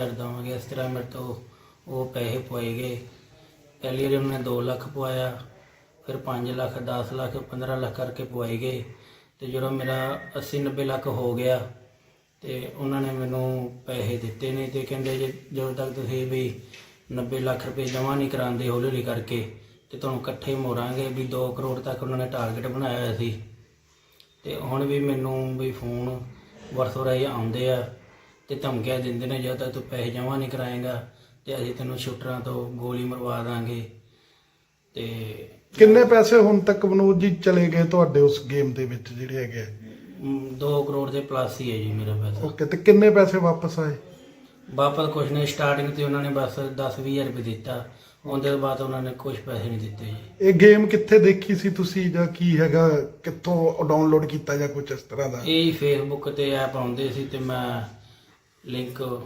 ਕਰ ਦਵਾਂਗੇ। ਇਸ ਤਰ੍ਹਾਂ ਮੇਰੇ ਤੋਂ ਉਹ ਪੈਸੇ ਪੁਆਏ ਗਏ। ਪਹਿਲੀ ਵਾਰੀ ਉਹਨੇ 2 ਲੱਖ ਪਵਾਇਆ, ਫਿਰ 5 ਲੱਖ 10 ਲੱਖ 15 ਲੱਖ ਕਰਕੇ ਪਵਾਏ ਗਏ। ਤੇ ਜਦੋਂ ਮੇਰਾ 80 90 ਲੱਖ ਹੋ ਗਿਆ ਤੇ ਉਹਨਾਂ ਨੇ ਮੈਨੂੰ ਪੈਸੇ ਦਿੱਤੇ ਨਹੀਂ ਤੇ ਕਹਿੰਦੇ ਜੇ ਜਦੋਂ ਤੱਕ ਤੁਸੀਂ ਵੀ 90 ਲੱਖ ਰੁਪਏ ਜਮ੍ਹਾਂ ਨਹੀਂ ਕਰਾਉਂਦੇ ਹੌਲੀ ਹੌਲੀ ਕਰਕੇ ਤੇ ਤੁਹਾਨੂੰ ਇਕੱਠੇ ਮੋੜਾਂਗੇ ਵੀ 2 ਕਰੋੜ ਤੱਕ ਉਹਨਾਂ ਨੇ ਟਾਰਗੇਟ ਬਣਾਇਆ ਹੋਇਆ ਸੀ। ਤੇ ਹੁਣ ਵੀ ਮੈਨੂੰ ਵੀ ਫੋਨ ਵਰਤੋਂ ਰਾਹੀਂ ਆਉਂਦੇ ਆ। ਤੇ ਧਮਕੀਆਂ ਦਿੰਦੇ ਨੇ ਜਦੋਂ ਤੱਕ ਤੂੰ ਪੈਸੇ ਜਮ੍ਹਾਂ ਨਹੀਂ ਕਰਾਏਗਾ ਤੇ ਅਸੀਂ ਤੈਨੂੰ ਸ਼ੂਟਰਾਂ ਤੋਂ ਗੋਲੀ ਮਰਵਾ ਦਾਂਗੇ। ਤੇ ਕਿੰਨੇ ਪੈਸੇ ਹੁਣ ਤੱਕ ਵਿਨੋਦ ਜੀ ਚਲੇ ਗਏ ਤੁਹਾਡੇ ਉਸ ਗੇਮ ਦੇ ਵਿੱਚ ਜਿਹੜੇ ਹੈਗੇ 2 ਕਰੋੜ ਦੇ ਪਲੱਸ ਹੀ ਹੈ ਜੀ ਮੇਰਾ ਪੈਸਾ। ਓਕੇ ਤੇ ਕਿੰਨੇ ਪੈਸੇ ਵਾਪਸ ਆਏ? ਵਾਪਸ ਕੁਛ ਨੇ ਸਟਾਰਟਿੰਗ ਤੇ ਉਹਨਾਂ ਨੇ ਬਸ 10-20000 ਰੁਪਏ ਦਿੱਤਾ। ਉਹਦੇ ਬਾਅਦ ਉਹਨਾਂ ਨੇ ਕੁਝ ਪੈਸੇ ਨਹੀਂ ਦਿੱਤੇ ਜੀ। ਇਹ ਗੇਮ ਕਿੱਥੇ ਦੇਖੀ ਸੀ ਤੁਸੀਂ ਜਾਂ ਕੀ ਹੈਗਾ? ਕਿੱਥੋਂ ਡਾਊਨਲੋਡ ਕੀਤਾ ਜਾਂ ਕੁਝ ਇਸ ਤਰ੍ਹਾਂ ਦਾ? ਇਹ ਫੇਸਬੁੱਕ ਤੇ ਐਪ ਆਉਂਦੇ ਸੀ ਤੇ ਮੈਂ ਲਿੰਕ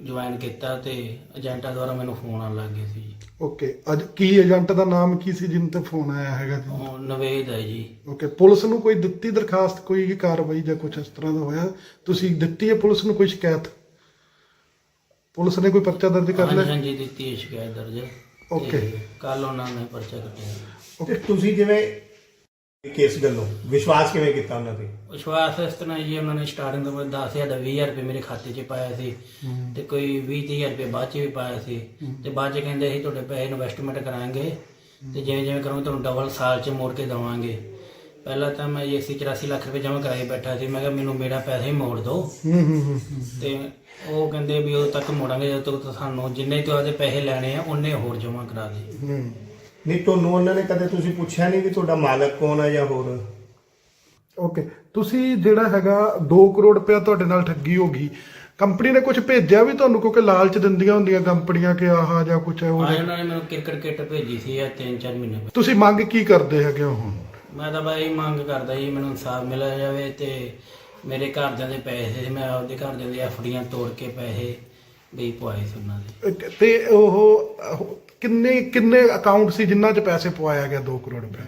ਜੁਆਇਨ ਕੀਤਾ ਤੇ ਏਜੰਟਾਂ ਦੁਆਰਾ ਮੈਨੂੰ ਫੋਨ ਆਉਣ ਲੱਗ ਗਏ ਸੀ ਜੀ। ਓਕੇ ਅੱਜ ਕੀ ਏਜੰਟ ਦਾ ਨਾਮ ਕੀ ਸੀ ਜਿਨ ਤੇ ਫੋਨ ਆਇਆ ਹੈਗਾ ਜੀ? ਉਹ ਨਵੇਦ ਹੈ ਜੀ। ਓਕੇ ਪੁਲਿਸ ਨੂੰ ਕੋਈ ਦਿੱਤੀ ਦਰਖਾਸਤ ਕੋਈ ਕਾਰਵਾਈ ਜਾਂ ਕੁਝ ਇਸ ਤਰ੍ਹਾਂ ਦਾ ਹੋਇਆ? ਤੁਸੀਂ ਦਿੱਤੀ ਹੈ ਪੁਲਿਸ ਨੂੰ ਕੋਈ ਸ਼ਿਕਾਇਤ? ਪੁਲਿਸ ਨੇ ਕੋਈ ਪਰਚਾ ਦਰਜ ਕਰ ਹਾਂਜੀ ਲਿਆ? ਹਾਂਜੀ ਦਿੱਤੀ ਹੈ ਸ਼ਿਕਾਇਤ ਦਰਜ। Okay. ਕੱਲ ਉਹਨਾਂ ਨੇ ਪਰਚਾ ਕੱਟਿਆ। ਤੇ ਤੁਸੀਂ ਜਿਵੇਂ ਕੇਸ ਗੱਲੋਂ? ਵਿਸ਼ਵਾਸ ਕਿਵੇਂ ਕੀਤਾ ਉਹਨਾਂ ਤੇ? ਵਿਸ਼ਵਾਸ ਇਸ ਤਰ੍ਹਾਂ ਜੀ ਉਹਨਾਂ ਨੇ ਸਟਾਰਟਿੰਗ ਤੋਂ 10000 ਦਾ 20000 ਰੁਪਏ ਮੇਰੇ ਖਾਤੇ 'ਚ ਪਾਇਆ ਸੀ ਤੇ ਕੋਈ 20000 ਰੁਪਏ ਬਾਅਦ 'ਚ ਵੀ ਪਾਇਆ ਸੀ। ਤੇ ਬਾਅਦ 'ਚ ਕਹਿੰਦੇ ਸੀ ਤੁਹਾਡੇ ਪੈਸੇ ਇਨਵੈਸਟਮੈਂਟ ਕਰਾਂਗੇ ਤੇ ਜਿਵੇਂ ਜਿਵੇਂ ਕਰੋਗੇ ਤੁਹਾਨੂੰ ਡਬਲ ਸਾਲ 'ਚ ਮੋੜ ਕੇ ਦੇਵਾਂਗੇ। ਪਹਿਲਾਂ ਤਾਂ ਮੈਂ 184 ਲੱਖ ਰੁਪਏ ਜਮ੍ਹਾਂ ਕਰਾਏ ਬੈਠਾ ਸੀ। ਮੈਂ ਕਿਹਾ ਮੈਨੂੰ ਮੇਰਾ ਪੈਸਾ ਹੀ ਮੋੜ ਦਿਓ। ਤੇ ਉਹ ਕਹਿੰਦੇ ਵੀ ਉਦੋਂ ਤੱਕ ਮੋੜਾਂਗੇ ਜਦੋਂ ਤੱਕ ਸਾਨੂੰ ਜਿੰਨੇ ਤੁਹਾਡੇ ਪੈਸੇ ਲੈਣੇ ਆ ਉਹਨੇ ਹੋਰ ਜਮ੍ਹਾਂ ਕਰਾ ਦੇ ਨਹੀਂ ਤੁਹਾਨੂੰ ਉਹਨਾਂ ਨੇ ਕਦੇ ਤੁਸੀਂ ਪੁੱਛਿਆ ਨਹੀਂ ਵੀ ਤੁਹਾਡਾ ਮਾਲਕ ਕੌਣ ਹੈ ਜਾਂ ਹੋਰ? ਓਕੇ ਤੁਸੀਂ ਜਿਹੜਾ ਹੈਗਾ 2 ਕਰੋੜ ਰੁਪਇਆ ਤੁਹਾਡੇ ਨਾਲ ਠੱਗੀ ਹੋ ਗਈ। ਕੰਪਨੀ ਨੇ ਕੁਝ ਭੇਜਿਆ ਵੀ ਤੁਹਾਨੂੰ? ਕਿਉਂਕਿ ਲਾਲਚ ਦਿੰਦੀਆਂ ਹੁੰਦੀਆਂ ਕੰਪਨੀਆਂ ਕਿ ਆਹ ਜਾਂ ਕੁਝ ਹੈ ਉਹ ਆ ਉਹਨਾਂ ਨੇ ਮੈਨੂੰ ਕ੍ਰਿਕਟ ਕਿੱਟ ਭੇਜੀ ਸੀ ਇਹ 3-4 ਮਹੀਨੇ ਪਹਿਲਾਂ। ਤੁਸੀਂ ਮੰਗ ਕੀ ਕਰਦੇ ਹੈਗੇ ਹੋ ਹੁਣ? ਮੈਂ ਤਾਂ ਬਾਈ ਮੰਗ ਕਰਦਾ ਜੀ ਮੈਨੂੰ ਇਨਸਾਫ ਮਿਲਿਆ ਜਾਵੇ ਤੇ ਮੇਰੇ ਘਰਦਿਆਂ ਦੇ ਪੈਸੇ ਸੀ ਮੈਂ ਆਪਦੇ ਘਰਦਿਆਂ ਦੀ ਐਫਡੀਆਂ ਤੋੜ ਕੇ ਪੈਸੇ ਵੀ ਪਵਾਏ ਸੀ ਉਹਨਾਂ ਦੇ। ਤੇ ਉਹ ਉਹ ਕਿੰਨੇ ਕਿੰਨੇ ਅਕਾਊਂਟ ਸੀ ਜਿਨ੍ਹਾਂ 'ਚ ਪੈਸੇ ਪਵਾਇਆ ਗਿਆ 2 ਕਰੋੜ ਰੁਪਏ?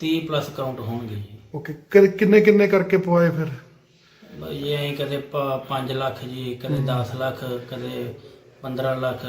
30 ਪਲੱਸ ਅਕਾਊਂਟ ਹੋਣਗੇ ਜੀ। ਓਕੇ ਕਿੰਨੇ ਕਿੰਨੇ ਕਰਕੇ ਪਵਾਏ ਫਿਰ? ਬਈ ਐਂ ਕਦੇ 5 ਲੱਖ ਜੀ ਕਦੇ 10 ਲੱਖ ਕਦੇ 15 ਲੱਖ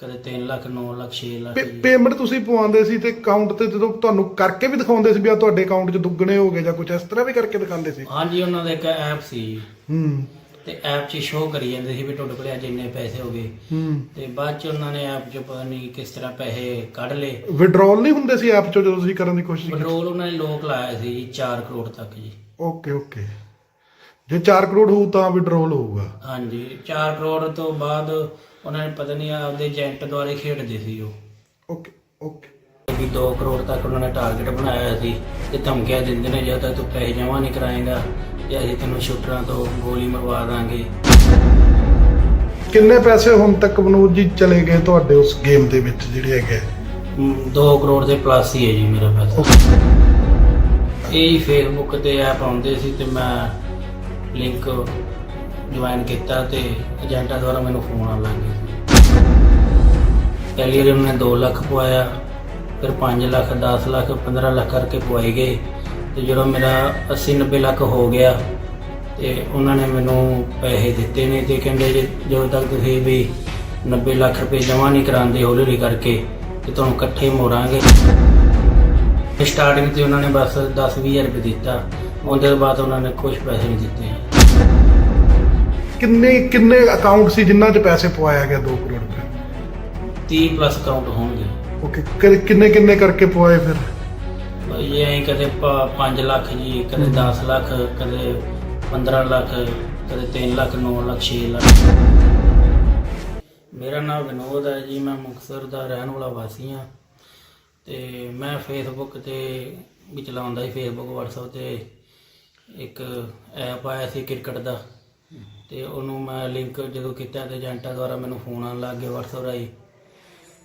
ਕਦੇ 3 ਲੱਖ 9 ਲੱਖ 6 ਲੱਖ ਜੀ। ਪੇਮੈਂਟ ਤੁਸੀਂ ਪਵਾਉਂਦੇ ਸੀ ਤੇ ਅਕਾਊਂਟ ਤੇ ਜਦੋਂ ਤੁਹਾਨੂੰ ਕਰਕੇ ਵੀ ਦਿਖਾਉਂਦੇ ਸੀ ਵੀ ਆ ਤੁਹਾਡੇ ਅਕਾਊਂਟ 'ਚ ਦੁੱਗਣੇ ਹੋ ਗਏ ਜਾਂ ਕੁਝ ਇਸ ਤਰ੍ਹਾਂ ਵੀ ਕਰਕੇ ਦਿਖਾਉਂਦੇ ਸੀ? ਹਾਂਜੀ ਉਹਨਾਂ ਦਾ ਇੱਕ ਐਪ ਸੀ ਹੂੰ। ਤੇ ਐਪ 'ਚ ਸ਼ੋਅ ਕਰੀ ਜਾਂਦੇ ਸੀ ਵੀ ਤੁਹਾਡੇ ਕੋਲੇ ਅੱਜ ਇੰਨੇ ਪੈਸੇ ਹੋ ਗਏ। ਹੂੰ। ਤੇ ਬਾਅਦ 'ਚ ਉਹਨਾਂ ਨੇ ਐਪ 'ਚ ਪਤਾ ਨਹੀਂ ਕਿਸ ਤਰ੍ਹਾਂ ਪੈਸੇ ਕੱਢ ਲਏ। ਵਿਡਰਾਲ ਨਹੀਂ ਹੁੰਦੇ ਸੀ ਐਪ 'ਚੋਂ ਜਦੋਂ ਤੁਸੀਂ ਕਰਨ ਦੀ ਕੋਸ਼ਿਸ਼ ਕੀਤੀ? ਪੈਟਰੋਲ ਉਹਨਾਂ ਨੇ ਲੋਕ ਲਾਇਆ ਸੀ ਜੀ 4 ਕਰੋੜ ਤੱਕ ਜੀ। ਓਕੇ ਓਕੇ ਜੇ 4 ਕਰੋੜ ਹੋਊ ਤਾਂ ਵਿਡਰਾਲ ਹੋਊਗਾ। ਹਾਂਜੀ 4 ਕਰੋੜ ਤੋਂ ਬਾਅਦ ਉਹਨਾਂ ਨੇ ਪਤਾ ਨਹੀਂ ਆਪਦੇ ਏਜੰਟ ਦੁਆਰੇ ਖੇਡਦੇ ਸੀ ਉਹ। ਓਕੇ ਓਕੇ ਵੀ 2 ਕਰੋੜ ਤੱਕ ਉਹਨਾਂ ਨੇ ਟਾਰਗੇਟ ਬਣਾਇਆ ਸੀ ਤੇ ਧਮਕੀਆਂ ਦਿੰਦੇ ਨੇ ਜਦੋਂ ਤੱਕ ਤੂੰ ਪੈਸੇ ਜਮ੍ਹਾਂ ਨਹੀਂ ਕਰਾਏਗਾ ਤੇ ਅਸੀਂ ਤੈਨੂੰ ਸ਼ੂਟਰਾਂ ਤੋਂ ਗੋਲੀ ਮਰਵਾ ਦਾਂਗੇ। ਕਿੰਨੇ ਪੈਸੇ ਹੁਣ ਤੱਕ ਵਿਨੋਦ ਜੀ ਚਲੇ ਗਏ ਤੁਹਾਡੇ ਉਸ ਗੇਮ ਦੇ ਵਿੱਚ ਜਿਹੜੇ ਹੈਗੇ? 2 ਕਰੋੜ ਦੇ ਪਲੱਸ ਹੀ ਹੈ ਜੀ ਮੇਰਾ ਪੈਸਾ। ਇਹ ਹੀ ਫੇਸਬੁੱਕ ਤੇ ਐਪ ਆਉਂਦੇ ਸੀ ਤੇ ਮੈਂ ਲਿੰਕ ਜੁਆਇਨ ਕੀਤਾ ਤੇ ਏਜੰਟਾਂ ਦੁਆਰਾ ਮੈਨੂੰ ਫੋਨ ਆਉਣ ਲੱਗ ਗਏ। ਪਹਿਲੀ ਵਾਰੀ ਉਹਨੇ 2 ਲੱਖ ਪਵਾਇਆ ਫਿਰ 5 ਲੱਖ 10 ਲੱਖ 15 ਲੱਖ ਕਰਕੇ ਪਵਾਏ ਗਏ। ਤੇ ਜਦੋਂ ਮੇਰਾ 80 90 ਲੱਖ ਹੋ ਗਿਆ ਤੇ ਉਹਨਾਂ ਨੇ ਮੈਨੂੰ ਪੈਸੇ ਦਿੱਤੇ ਨਹੀਂ ਤੇ ਕਹਿੰਦੇ ਜੇ ਜਦੋਂ ਤੱਕ ਤੁਸੀਂ ਵੀ 90 ਲੱਖ ਰੁਪਏ ਜਮ੍ਹਾਂ ਨਹੀਂ ਕਰਾਉਂਦੇ ਹੌਲੀ ਹੌਲੀ ਕਰਕੇ ਤੇ ਤੁਹਾਨੂੰ ਇਕੱਠੇ ਮੋੜਾਂਗੇ। ਸਟਾਰਟਿੰਗ ਤੇ ਉਹਨਾਂ ਨੇ ਬਸ 10-20000 ਰੁਪਏ ਦਿੱਤਾ। ਉਹਦੇ ਬਾਅਦ ਉਹਨਾਂ ਨੇ ਕੁਝ ਪੈਸੇ ਨਹੀਂ ਦਿੱਤੇ। ਕਿੰਨੇ ਕਿੰਨੇ ਅਕਾਊਂਟ ਸੀ ਜਿਨ੍ਹਾਂ 'ਚ ਪੈਸੇ ਪਵਾਇਆ ਗਿਆ 2 ਕਰੋੜ ਰੁਪਏ? 30 ਪਲੱਸ ਅਕਾਊਂਟ ਹੋਣਗੇ। ਓਕੇ ਕਿੰਨੇ ਕਿੰਨੇ ਕਰਕੇ ਪਵਾਏ ਫਿਰ? ਬਈ ਐਂ ਕਦੇ 5 ਲੱਖ ਜੀ ਕਦੇ 10 ਲੱਖ ਕਦੇ 15 ਲੱਖ ਕਦੇ 3 ਲੱਖ 9 ਲੱਖ 6 ਲੱਖ। ਮੇਰਾ ਨਾਮ ਵਿਨੋਦ ਹੈ ਜੀ ਮੈਂ ਮੁਕਤਸਰ ਦਾ ਰਹਿਣ ਵਾਲਾ ਵਾਸੀ ਹਾਂ ਤੇ ਮੈਂ ਫੇਸਬੁੱਕ ਤੇ ਵੀ ਚਲਾਉਂਦਾ ਸੀ ਫੇਸਬੁੱਕ WhatsApp ਤੇ ਇੱਕ ਐਪ ਆਇਆ ਸੀ ਕ੍ਰਿਕਟ ਦਾ ਤੇ ਉਹਨੂੰ ਮੈਂ ਲਿੰਕ ਜਦੋਂ ਕੀਤਾ ਤੇ ਏਜੰਟਾਂ ਦੁਆਰਾ ਮੈਨੂੰ ਫੋਨ ਆਉਣ ਲੱਗ ਗਏ WhatsApp ਰਾਹੀਂ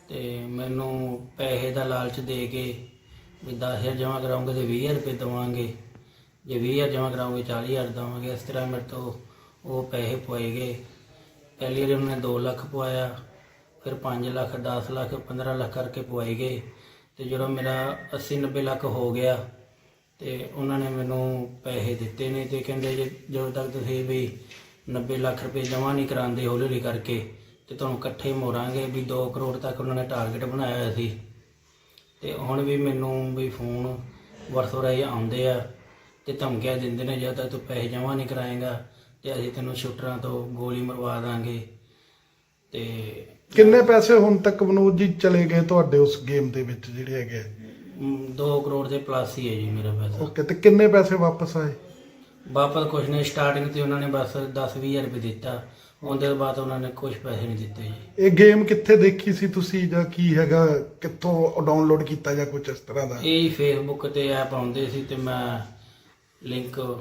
ਤੇ ਮੈਨੂੰ ਪੈਸੇ ਦਾ ਲਾਲਚ ਦੇ ਕੇ ਵੀ 10000 ਜਮ੍ਹਾਂ ਕਰਾਉਂਗੇ ਤੇ 20000 ਰੁਪਏ ਦੇਵਾਂਗੇ, ਜੇ 20000 ਜਮ੍ਹਾਂ ਕਰਾਉਂਗੇ 40000 ਦੇਵਾਂਗੇ, ਇਸ ਤਰ੍ਹਾਂ ਮੇਰੇ ਤੋਂ ਉਹ ਪੈਸੇ ਪਵਾਏ ਗਏ। ਪਹਿਲੀ ਵਾਰੀ ਉਹਨੇ 2 ਲੱਖ ਪਵਾਇਆ, ਫਿਰ 5 ਲੱਖ 10 ਲੱਖ 15 ਲੱਖ ਕਰਕੇ ਪਵਾਏ ਗਏ। ਤੇ ਜਦੋਂ ਮੇਰਾ 80 90 ਲੱਖ ਹੋ ਗਿਆ, ਤੇ ਉਹਨਾਂ ਨੇ ਮੈਨੂੰ ਪੈਸੇ ਦਿੱਤੇ ਨੇ ਤੇ ਕਹਿੰਦੇ ਜੇ ਜਦੋਂ ਤੱਕ ਤੁਸੀਂ ਵੀ 90 ਲੱਖ ਰੁਪਏ ਜਮ੍ਹਾਂ ਨਹੀਂ ਕਰਾਉਂਦੇ ਹੌਲੀ ਹੌਲੀ ਕਰਕੇ, ਤੇ ਤੁਹਾਨੂੰ ਇਕੱਠੇ ਮੋੜਾਂਗੇ ਵੀ 2 ਕਰੋੜ ਤੱਕ ਉਹਨਾਂ ਨੇ ਟਾਰਗੇਟ ਬਣਾਇਆ ਹੋਇਆ ਸੀ। ਤੇ ਹੁਣ ਵੀ ਮੈਨੂੰ ਵੀ ਫੋਨ ਵਰਤੋਂ ਰਹੀ ਆਉਂਦੇ ਆ ਤੇ ਧਮਕੀਆਂ ਦਿੰਦੇ ਨੇ ਜਦੋਂ ਤੱਕ ਤੂੰ ਪੈਸੇ ਜਮ੍ਹਾਂ ਨਹੀਂ ਕਰਾਏਗਾ ਤੇ ਅਸੀਂ ਤੈਨੂੰ ਸ਼ੂਟਰਾਂ ਤੋਂ ਗੋਲੀ ਮਰਵਾ ਦਾਂਗੇ। ਤੇ ਕਿੰਨੇ ਪੈਸੇ ਹੁਣ ਤੱਕ ਵਿਨੋਦ ਜੀ ਚਲੇ ਗਏ ਤੁਹਾਡੇ ਉਸ ਗੇਮ ਦੇ ਵਿੱਚ ਜਿਹੜੇ ਹੈਗੇ 2 ਕਰੋੜ ਦੇ ਪਲੱਸ ਹੀ ਹੈ ਜੀ ਮੇਰਾ ਪੈਸਾ। ਓਕੇ ਤੇ ਕਿੰਨੇ ਪੈਸੇ ਵਾਪਸ ਆਏ? ਵਾਪਸ ਕੁਛ ਨਹੀਂ ਸਟਾਰਟਿੰਗ ਤੇ ਉਹਨਾਂ ਨੇ ਬਸ 10-20000 ਰੁਪਏ ਦਿੱਤਾ। ਉਹਦੇ ਬਾਅਦ ਉਹਨਾਂ ਨੇ ਕੁਝ ਪੈਸੇ ਨਹੀਂ ਦਿੱਤੇ ਜੀ। ਇਹ ਗੇਮ ਕਿੱਥੇ ਦੇਖੀ ਸੀ ਤੁਸੀਂ ਜਾਂ ਕੀ ਹੈਗਾ? ਕਿੱਥੋਂ ਡਾਊਨਲੋਡ ਕੀਤਾ ਜਾਂ ਕੁਝ ਇਸ ਤਰ੍ਹਾਂ ਦਾ? ਇਹ ਫੇਸਬੁੱਕ ਤੇ ਐਪ ਆਉਂਦੇ ਸੀ ਤੇ ਮੈਂ ਲਿੰਕ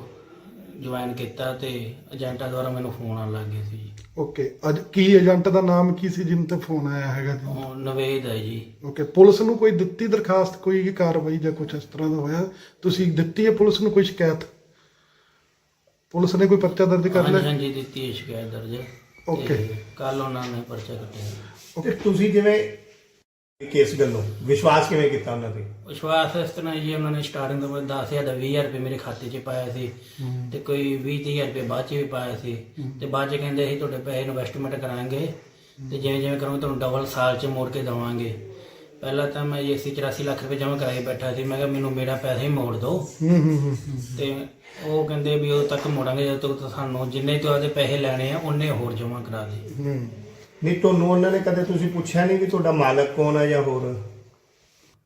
ਜੁਆਇਨ ਕੀਤਾ ਤੇ ਏਜੰਟਾਂ ਦੁਆਰਾ ਮੈਨੂੰ ਫੋਨ ਆਉਣ ਲੱਗ ਗਏ ਸੀ ਜੀ। ਓਕੇ ਅੱਜ ਕੀ ਏਜੰਟ ਦਾ ਨਾਮ ਕੀ ਸੀ ਜਿਨ ਤੇ ਫੋਨ ਆਇਆ ਹੈਗਾ ਜੀ? ਉਹ ਨਵੇਦ ਹੈ ਜੀ। ਓਕੇ ਪੁਲਿਸ ਨੂੰ ਕੋਈ ਦਿੱਤੀ ਦਰਖਾਸਤ ਕੋਈ ਕਾਰਵਾਈ ਜਾਂ ਕੁਝ ਇਸ ਤਰ੍ਹਾਂ ਦਾ ਹੋਇਆ? ਤੁਸੀਂ ਦਿੱਤੀ ਹੈ ਪੁਲਿਸ ਨੂੰ ਕੋਈ ਸ਼ਿਕਾਇਤ? ਪੁਲਿਸ ਨੇ ਕੋਈ ਪਰਚਾ ਦਰਜ ਕਰ ਹਾਂਜੀ ਲਿਆ? ਹਾਂਜੀ ਦਿੱਤੀ ਹੈ ਸ਼ਿਕਾਇਤ ਦਰਜ। Okay. ਕੱਲ ਉਹਨਾਂ ਨੇ ਪਰਚਾ ਕੱਟਿਆ। ਤੇ ਤੁਸੀਂ ਜਿਵੇਂ ਕਿਸ ਗੱਲੋਂ ਵਿਸ਼ਵਾਸ ਕਿਵੇਂ ਕੀਤਾ ਉਹਨਾਂ ਤੇ? ਵਿਸ਼ਵਾਸ ਇਸ ਤਰ੍ਹਾਂ ਜੀ ਉਹਨਾਂ ਨੇ ਸਟਾਰਟਿੰਗ ਤੋਂ ਬਾਅਦ 10000 ਦਾ 20000 ਰੁਪਏ ਮੇਰੇ ਖਾਤੇ 'ਚ ਪਾਇਆ ਸੀ ਤੇ ਕੋਈ 20000 ਰੁਪਏ ਬਾਅਦ 'ਚ ਵੀ ਪਾਇਆ ਸੀ। ਤੇ ਬਾਅਦ 'ਚ ਕਹਿੰਦੇ ਅਸੀਂ ਤੁਹਾਡੇ ਪੈਸੇ ਇਨਵੈਸਟਮੈਂਟ ਕਰਾਂਗੇ ਤੇ ਜਿਵੇਂ ਜਿਵੇਂ ਕਰੋਗੇ ਤੁਹਾਨੂੰ ਡਬਲ ਸਾਲ 'ਚ ਮੋੜ ਕੇ ਦੇਵਾਂਗੇ। ਪਹਿਲਾਂ ਤਾਂ ਮੈਂ ਇਹ 84 ਲੱਖ ਰੁਪਏ ਜਮ੍ਹਾਂ ਕਰਾਈ ਬੈਠਾ ਸੀ। ਮੈਂ ਕਿਹਾ ਮੈਨੂੰ ਮੇਰਾ ਪੈਸਾ ਹੀ ਮੋੜ ਦਿਓ। ਹੂੰ ਹੂੰ ਹੂੰ ਤੇ ਉਹ ਕਹਿੰਦੇ ਵੀ ਉਦੋਂ ਤੱਕ ਮੋੜਾਂਗੇ ਜਦੋਂ ਤੱਕ ਸਾਨੂੰ ਜਿੰਨੇ ਤੋਂ ਆਦੇ ਪੈਸੇ ਲੈਣੇ ਆ ਉਹਨੇ ਹੋਰ ਜਮ੍ਹਾਂ ਕਰਾ ਦੇ। ਹੂੰ। ਨਹੀਂ ਤੁਹਾਨੂੰ ਉਹਨਾਂ ਨੇ ਕਦੇ ਤੁਸੀਂ ਪੁੱਛਿਆ ਨਹੀਂ ਕਿ ਤੁਹਾਡਾ ਮਾਲਕ ਕੌਣ ਹੈ ਜਾਂ ਹੋਰ?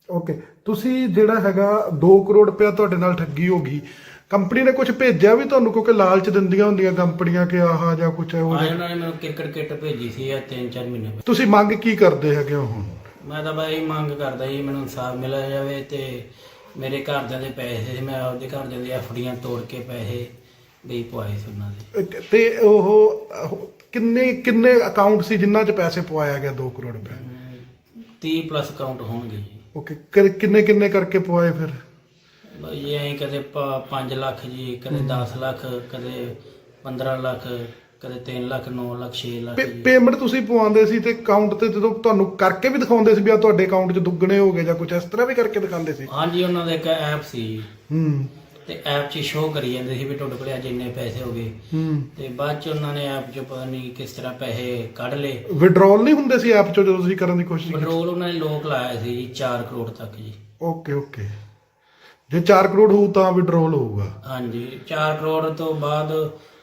ਓਕੇ ਤੁਸੀਂ ਜਿਹੜਾ ਹੈਗਾ 2 ਕਰੋੜ ਰੁਪਇਆ ਤੁਹਾਡੇ ਨਾਲ ਠੱਗੀ ਹੋ ਗਈ। ਕੰਪਨੀ ਨੇ ਕੁਝ ਭੇਜਿਆ ਵੀ ਤੁਹਾਨੂੰ ਕਿਉਂਕਿ ਲਾਲਚ ਦਿੰਦੀਆਂ ਹੁੰਦੀਆਂ ਕੰਪਨੀਆਂ ਕਿ ਆਹ ਜਾਂ ਕੁਝ ਹੈ ਉਹ ਆ ਉਹਨਾਂ ਨੇ ਮੈਨੂੰ ਕ੍ਰਿਕਟ ਕਿੱਟ ਭੇਜੀ ਸੀ ਆ 3-4 ਮਹੀਨੇ ਪਹਿਲਾਂ। ਤੁਸੀਂ ਮੰਗ ਕੀ ਕਰਦੇ ਹੈਗੇ ਹੋ ਹੁਣ? ਮੈਂ ਤਾਂ ਬਾਈ ਮੰਗ ਕਰਦਾ ਜੀ ਮੈਨੂੰ ਇਨਸਾਫ ਮਿਲਿਆ ਜਾਵੇ ਤੇ ਮੇਰੇ ਘਰਦਿਆਂ ਦੇ ਪੈਸੇ ਸੀ ਮੈਂ ਆਪਦੇ ਘਰਦਿਆਂ ਦੀ ਐਫਡੀਆਂ ਤੋੜ ਕੇ ਪੈਸੇ ਵੀ ਪਵਾਏ ਸੀ ਉਹਨਾਂ ਦੇ। ਤੇ ਉਹ ਉਹ ਕਿੰਨੇ ਕਿੰਨੇ ਅਕਾਊਂਟ ਸੀ ਜਿਨ੍ਹਾਂ 'ਚ ਪੈਸੇ ਪਵਾਇਆ ਗਿਆ 2 ਕਰੋੜ ਰੁਪਏ? 30 ਪਲੱਸ ਅਕਾਊਂਟ ਹੋਣਗੇ ਜੀ। ਓਕੇ ਕਿੰਨੇ ਕਿੰਨੇ ਕਰਕੇ ਪਵਾਏ ਫਿਰ? ਬਾਈ ਇਹ ਐਂ ਕਦੇ 5 ਲੱਖ ਜੀ ਕਦੇ 10 ਲੱਖ ਕਦੇ 15 ਲੱਖ। ਕਦੇ 3 ਲੱਖ 9 ਲੱਖ 6 ਲੱਖ ਜੀ। ਪੇਮੈਂਟ ਤੁਸੀਂ ਪਵਾਉਂਦੇ ਸੀ ਤੇ ਅਕਾਊਂਟ ਤੇ ਜਦੋਂ ਤੁਹਾਨੂੰ ਕਰਕੇ ਵੀ ਦਿਖਾਉਂਦੇ ਸੀ ਵੀ ਆ ਤੁਹਾਡੇ ਅਕਾਊਂਟ 'ਚ ਦੁੱਗਣੇ ਹੋ ਗਏ ਜਾਂ ਕੁਝ ਇਸ ਤਰ੍ਹਾਂ ਵੀ ਕਰਕੇ ਦਿਖਾਉਂਦੇ ਸੀ? ਹਾਂਜੀ ਉਹਨਾਂ ਦਾ ਇੱਕ ਐਪ ਸੀ ਜੀ, ਹੂੰ। ਤੇ ਐਪ 'ਚ ਸ਼ੋਅ ਕਰੀ ਜਾਂਦੇ ਸੀ ਵੀ ਤੁਹਾਡੇ ਕੋਲ ਅੱਜ ਇੰਨੇ ਪੈਸੇ ਹੋ ਗਏ। ਹੂੰ। ਤੇ ਬਾਅਦ 'ਚ ਉਹਨਾਂ ਨੇ ਐਪ 'ਚ ਪਤਾ ਨਹੀਂ ਕਿਸ ਤਰ੍ਹਾਂ ਪੈਸੇ ਕੱਢ ਲਏ। ਵਿਡਰਾਲ ਨਹੀਂ ਹੁੰਦੇ ਸੀ ਐਪ 'ਚੋਂ ਜਦੋਂ ਤੁਸੀਂ ਕਰਨ ਦੀ ਕੋਸ਼ਿਸ਼ ਕੀਤੀ? ਪੈਟਰੋਲ ਉਹਨਾਂ ਨੇ ਲੋਕ ਲਾਇਆ ਸੀ ਜੀ 4 ਕਰੋੜ ਤੱਕ ਜੀ। ਓਕੇ ਓਕੇ ਜੇ 4 ਕਰੋੜ ਹੋਊ ਤਾਂ ਵਿਡਰਾਲ ਹੋਊਗਾ। ਹਾਂਜੀ 4 ਕਰੋੜ ਤੋਂ ਬਾਅਦ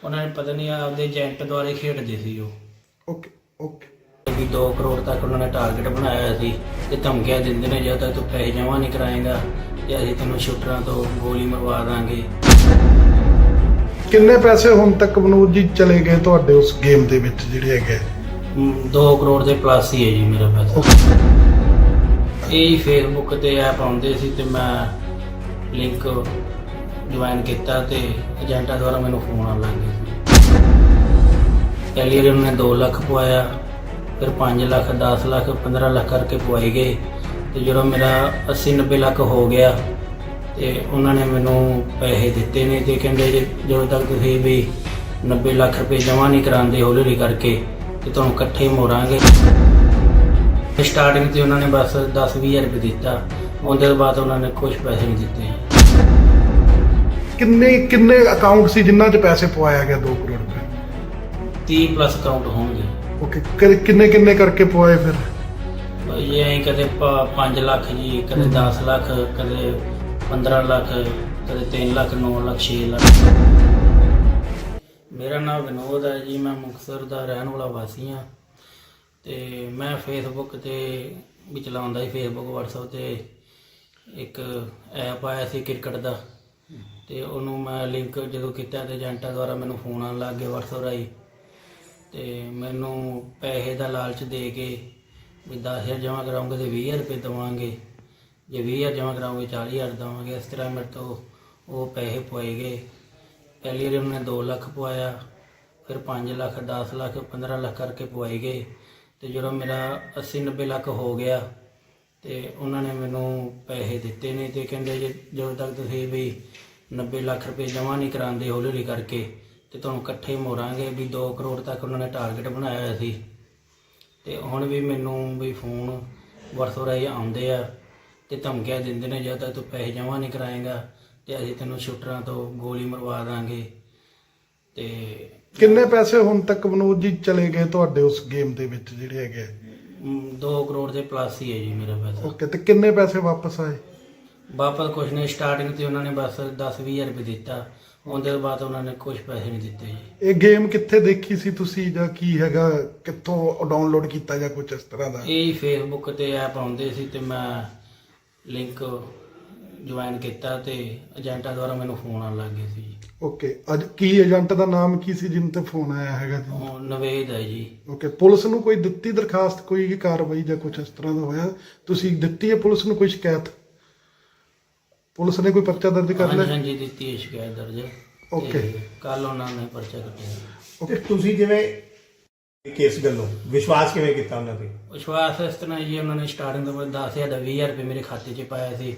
ਉਹਨਾਂ ਨੇ ਪਤਾ ਨਹੀਂ ਆਪਦੇ ਏਜੰਟ ਦੁਆਰੇ ਖੇਡਦੇ ਸੀ ਉਹ। ਓਕੇ ਓਕੇ ਵੀ 2 ਕਰੋੜ ਤੱਕ ਉਹਨਾਂ ਨੇ ਟਾਰਗੇਟ ਬਣਾਇਆ ਹੋਇਆ ਸੀ ਤੇ ਧਮਕੀਆਂ ਦਿੰਦੇ ਨੇ ਜਦੋਂ ਤੱਕ ਤੂੰ ਪੈਸੇ ਜਮ੍ਹਾਂ ਨਹੀਂ ਕਰਾਏਗਾ ਤੇ ਅਸੀਂ ਤੈਨੂੰ ਸ਼ੂਟਰਾਂ ਤੋਂ ਗੋਲੀ ਮਰਵਾ ਦਾਂਗੇ। ਕਿੰਨੇ ਪੈਸੇ ਹੁਣ ਤੱਕ ਵਿਨੋਦ ਜੀ ਚਲੇ ਗਏ ਤੁਹਾਡੇ ਉਸ ਗੇਮ ਦੇ ਵਿੱਚ ਜਿਹੜੇ ਹੈਗੇ 2 ਕਰੋੜ ਦੇ ਪਲੱਸ ਹੀ ਹੈ ਜੀ ਮੇਰਾ ਪੈਸਾ। ਇਹ ਫੇਸਬੁੱਕ ਤੇ ਐਪ ਆਉਂਦੇ ਸੀ ਤੇ ਮੈਂ ਲਿੰਕ ਜੁਆਇਨ ਕੀਤਾ ਤੇ ਏਜੰਟਾਂ ਦੁਆਰਾ ਮੈਨੂੰ ਫੋਨ ਆਉਣ ਲੱਗ ਪਹਿਲੀ ਵਾਰ ਨੇ 2 ਲੱਖ ਪਵਾਇਆ, ਫਿਰ 5 ਲੱਖ 10 ਲੱਖ 15 ਲੱਖ ਕਰਕੇ ਪਵਾਏ ਗਏ। ਤੇ ਜਦੋਂ ਮੇਰਾ 80 90 ਲੱਖ ਹੋ ਗਿਆ, ਤੇ ਉਹਨਾਂ ਨੇ ਮੈਨੂੰ ਪੈਸੇ ਦਿੱਤੇ ਨੇ ਤੇ ਕਹਿੰਦੇ ਜੇ ਜਦੋਂ ਤੱਕ ਤੁਸੀਂ ਵੀ 90 ਲੱਖ ਰੁਪਏ ਜਮ੍ਹਾਂ ਨਹੀਂ ਕਰਾਉਂਦੇ ਹੌਲੀ ਹੌਲੀ ਕਰਕੇ, ਤੇ ਤੁਹਾਨੂੰ ਇਕੱਠੇ ਮੋੜਾਂਗੇ। ਸਟਾਰਟਿੰਗ ਤੇ ਉਹਨਾਂ ਨੇ ਬਸ 10-20000 ਰੁਪਏ ਦਿੱਤਾ। ਉਹਦੇ ਬਾਅਦ ਉਹਨਾਂ ਨੇ ਕੁਝ ਪੈਸੇ ਨਹੀਂ ਦਿੱਤੇ। ਕਿੰਨੇ ਕਿੰਨੇ ਅਕਾਊਂਟ ਸੀ ਜਿਨ੍ਹਾਂ 'ਚ ਪੈਸੇ ਪਵਾਇਆ ਗਿਆ 2 ਕਰੋੜ ਰੁਪਏ? 30 ਪਲੱਸ ਅਕਾਊਂਟ ਹੋਣਗੇ। ਓਕੇ ਕਿੰਨੇ ਕਿੰਨੇ ਕਰਕੇ ਪਵਾਏ ਫਿਰ? ਇਹ ਐਂ ਕਦੇ 5 ਲੱਖ ਜੀ ਕਦੇ 10 ਲੱਖ ਕਦੇ 15 ਲੱਖ ਕਦੇ 3 ਲੱਖ 9 ਲੱਖ 6 ਲੱਖ। ਮੇਰਾ ਨਾਮ ਵਿਨੋਦ ਹੈ ਜੀ ਮੈਂ ਮੁਕਤਸਰ ਦਾ ਰਹਿਣ ਵਾਲਾ ਵਾਸੀ ਹਾਂ। ਤੇ ਮੈਂ ਫੇਸਬੁੱਕ ਤੇ ਵੀ ਚਲਾਉਂਦਾ ਸੀ ਫੇਸਬੁੱਕ WhatsApp ਤੇ ਇੱਕ ਐਪ ਆਇਆ ਸੀ ਕ੍ਰਿਕਟ ਦਾ। ਤੇ ਉਹਨੂੰ ਮੈਂ ਲਿੰਕ ਜਦੋਂ ਕੀਤਾ ਤੇ ਏਜੰਟਾਂ ਦੁਆਰਾ ਮੈਨੂੰ ਫੋਨ ਆਉਣ ਲੱਗ ਗਏ WhatsApp ਰਾਹੀਂ। ਤੇ ਮੈਨੂੰ ਪੈਸੇ ਦਾ ਲਾਲਚ ਦੇ ਕੇ ਵੀ 10000 ਜਮ੍ਹਾਂ ਕਰਾਉਂਗੇ ਤੇ 20000 ਰੁਪਏ ਦੇਵਾਂਗੇ। ਜੇ 20000 ਜਮ੍ਹਾਂ ਕਰਾਉਂਗੇ 40000 ਦੇਵਾਂਗੇ। ਇਸ ਤਰ੍ਹਾਂ ਮੇਰੇ ਤੋਂ ਉਹ ਪੈਸੇ ਪਵਾਏ ਗਏ। ਪਹਿਲੀ ਵਾਰ ਉਹਨੇ 2 ਲੱਖ ਪਵਾਇਆ ਫਿਰ 5 ਲੱਖ 10 ਲੱਖ 15 ਲੱਖ ਕਰਕੇ ਪਵਾਏ ਗਏ। ਤੇ ਜਦੋਂ ਮੇਰਾ 80 90 ਲੱਖ ਹੋ ਗਿਆ ਤੇ ਉਹਨਾਂ ਨੇ ਮੈਨੂੰ ਪੈਸੇ ਦਿੱਤੇ ਨੇ ਤੇ ਕਹਿੰਦੇ ਜੇ ਜਦੋਂ ਤੱਕ ਤੁਸੀਂ ਵੀ 90 ਲੱਖ ਰੁਪਏ ਜਮ੍ਹਾਂ ਨਹੀਂ ਕਰਾਉਂਦੇ ਹੌਲੀ ਹੌਲੀ ਕਰਕੇ ਤੇ ਤੁਹਾਨੂੰ ਇਕੱਠੇ ਮੋੜਾਂਗੇ ਵੀ 2 ਕਰੋੜ ਤੱਕ ਉਹਨਾਂ ਨੇ ਟਾਰਗੇਟ ਬਣਾਇਆ ਹੋਇਆ ਸੀ। ਤੇ ਹੁਣ ਵੀ ਮੈਨੂੰ ਵੀ ਫੋਨ ਵਰਤੋਂ ਰਹੀ ਆਉਂਦੇ ਆ ਤੇ ਧਮਕੀਆਂ ਦਿੰਦੇ ਨੇ ਜਦੋਂ ਤੱਕ ਤੂੰ ਪੈਸੇ ਜਮ੍ਹਾਂ ਨਹੀਂ ਕਰਾਏਗਾ ਤੇ ਅਸੀਂ ਤੈਨੂੰ ਸ਼ੂਟਰਾਂ ਤੋਂ ਗੋਲੀ ਮਰਵਾ ਦਾਂਗੇ। ਤੇ ਕਿੰਨੇ ਪੈਸੇ ਹੁਣ ਤੱਕ ਮਨੋਜ ਜੀ ਚਲੇ ਗਏ ਤੁਹਾਡੇ ਉਸ ਗੇਮ ਦੇ ਵਿੱਚ ਜਿਹੜੇ ਹੈਗੇ ਆ? 2 ਕਰੋੜ ਦੇ ਪਲੱਸ ਹੀ ਹੈ ਜੀ ਮੇਰਾ ਪੈਸਾ। ਓਕੇ ਤੇ ਕਿੰਨੇ ਪੈਸੇ ਵਾਪਸ ਆਏ? ਵਾਪਸ ਕੁਛ ਨਹੀਂ ਸਟਾਰਟਿੰਗ ਤੇ ਉਹਨਾਂ ਨੇ ਬਸ 10-20000 ਰੁਪਏ ਦਿੱਤਾ। ਉਹਦੇ ਬਾਅਦ ਉਹਨਾਂ ਨੇ ਕੁਝ ਪੈਸੇ ਨਹੀਂ ਦਿੱਤੇ ਜੀ। ਇਹ ਗੇਮ ਕਿੱਥੇ ਦੇਖੀ ਸੀ ਤੁਸੀਂ ਜਾਂ ਕੀ ਹੈਗਾ? ਕਿੱਥੋਂ ਡਾਊਨਲੋਡ ਕੀਤਾ ਜਾਂ ਕੁਝ ਇਸ ਤਰ੍ਹਾਂ ਦਾ? ਇਹ ਫੇਸਬੁੱਕ ਤੇ ਐਪ ਆਉਂਦੇ ਸੀ ਤੇ ਮੈਂ ਲਿੰਕ ਜੁਆਇਨ ਕੀਤਾ ਤੇ ਏਜੰਟਾਂ ਦੁਆਰਾ ਮੈਨੂੰ ਫੋਨ ਆਉਣ ਲੱਗ ਗਏ ਸੀ ਜੀ। ਓਕੇ ਅੱਜ ਕੀ ਏਜੰਟ ਦਾ ਨਾਮ ਕੀ ਸੀ ਜਿਨ ਤੇ ਫੋਨ ਆਇਆ ਹੈਗਾ ਜੀ? ਉਹ ਨਵੇਦ ਹੈ ਜੀ। ਓਕੇ ਪੁਲਿਸ ਨੂੰ ਕੋਈ ਦਿੱਤੀ ਦਰਖਾਸਤ ਕੋਈ ਕਾਰਵਾਈ ਜਾਂ ਕੁਝ ਇਸ ਤਰ੍ਹਾਂ ਦਾ ਹੋਇਆ? ਤੁਸੀਂ ਦਿੱਤੀ ਹੈ ਪੁਲਿਸ ਨੂੰ ਕੋਈ ਸ਼ਿਕਾਇਤ? ਪੁਲਿਸ ਨੇ ਕੋਈ ਪਰਚਾ ਦਰਜ ਕਰ ਹਾਂਜੀ ਲਿਆ? ਹਾਂਜੀ ਦਿੱਤੀ ਹੈ ਸ਼ਿਕਾਇਤ ਦਰਜ। Okay. ਕੱਲ ਉਹਨਾਂ ਨੇ ਪਰਚਾ ਕੱਟਿਆ। ਤੇ ਤੁਸੀਂ ਜਿਵੇਂ ਕੇਸ ਗੱਲੋਂ ਵਿਸ਼ਵਾਸ ਕਿਵੇਂ ਕੀਤਾ ਉਹਨਾਂ ਤੇ? ਵਿਸ਼ਵਾਸ ਇਸ ਤਰ੍ਹਾਂ ਜੀ ਉਹਨਾਂ ਨੇ ਸਟਾਰਟਿੰਗ ਤੋਂ ਬਾਅਦ 10000 ਦਾ 20000 ਰੁਪਏ ਮੇਰੇ ਖਾਤੇ 'ਚ ਪਾਇਆ ਸੀ।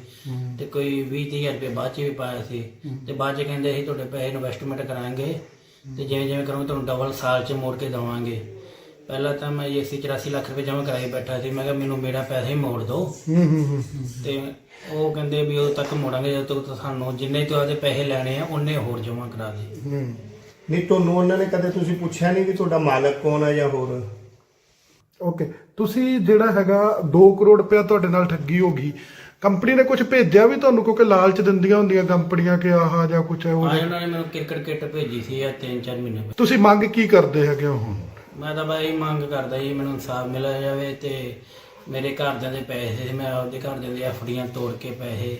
ਤੇ ਕੋਈ 20000 ਰੁਪਏ ਬਾਅਦ 'ਚ ਵੀ ਪਾਇਆ ਸੀ। ਤੇ ਬਾਅਦ 'ਚ ਕਹਿੰਦੇ ਅਸੀਂ ਤੁਹਾਡੇ ਪੈਸੇ ਇਨਵੈਸਟਮੈਂਟ ਕਰਾਂਗੇ। ਤੇ ਜਿਵੇਂ ਜਿਵੇਂ ਕਰੋਗੇ ਤੁਹਾਨੂੰ ਡਬਲ ਸਾਲ 'ਚ ਮੋੜ ਕੇ ਦੇਵਾਂਗੇ। ਪਹਿਲਾਂ ਤਾਂ ਮੈਂ ਇਹ 84 ਲੱਖ ਰੁਪਏ ਜਮ੍ਹਾਂ ਕਰਾਏ ਬੈਠਾ ਸੀ ਮੈਂ ਕਿਹਾ ਮੈਨੂੰ ਮੇਰਾ ਪੈਸਾ ਹੀ ਮੋੜ ਦਿਓ। ਹੂੰ ਹੂੰ ਹੂੰ ਹੂੰ। ਤੇ ਉਹ ਕਹਿੰਦੇ ਵੀ ਉਦੋਂ ਤੱਕ ਮੋੜਾਂਗੇ ਜਦੋਂ ਤੱਕ ਸਾਨੂੰ ਜਿੰਨੇ ਤੁਹਾਡੇ ਪੈਸੇ ਲੈਣੇ ਆ ਉਹਨੇ ਹੋਰ ਜਮ੍ਹਾਂ ਕਰਾ ਦੇ ਹੂੰ। ਨਹੀਂ ਤੁਹਾਨੂੰ ਉਹਨਾਂ ਨੇ ਕਦੇ ਤੁਸੀਂ ਪੁੱਛਿਆ ਨਹੀਂ ਕਿ ਤੁਹਾਡਾ ਮਾਲਕ ਕੌਣ ਹੈ ਜਾਂ ਹੋਰ? ਓਕੇ। ਤੁਸੀਂ ਜਿਹੜਾ ਹੈਗਾ 2 ਕਰੋੜ ਰੁਪਇਆ ਤੁਹਾਡੇ ਨਾਲ ਠੱਗੀ ਹੋ ਗਈ। ਕੰਪਨੀ ਨੇ ਕੁਝ ਭੇਜਿਆ ਵੀ ਤੁਹਾਨੂੰ? ਕਿਉਂਕਿ ਲਾਲਚ ਦਿੰਦੀਆਂ ਹੁੰਦੀਆਂ ਕੰਪਨੀਆਂ ਕਿ ਆਹ ਜਾਂ ਕੁਝ ਆ ਉਹ ਉਹਨਾਂ ਨੇ ਮੈਨੂੰ ਕ੍ਰਿਕਟ ਕਿੱਟ ਭੇਜੀ ਸੀ ਆ 3-4 ਮਹੀਨੇ ਪਹਿਲਾਂ। ਤੁਸੀਂ ਮੰਗ ਕੀ ਕਰਦੇ ਹੈਗੇ ਹੋ ਹੁਣ? ਮੈਂ ਤਾਂ ਬਾਈ ਮੰਗ ਕਰਦਾ ਜੀ ਮੈਨੂੰ ਇਨਸਾਫ ਮਿਲਿਆ ਜਾਵੇ ਤੇ ਮੇਰੇ ਘਰਦਿਆਂ ਦੇ ਪੈਸੇ ਸੀ, ਮੈਂ ਆਪਦੇ ਘਰਦਿਆਂ ਦੀ ਐਫਡੀਆਂ ਤੋੜ ਕੇ ਪੈਸੇ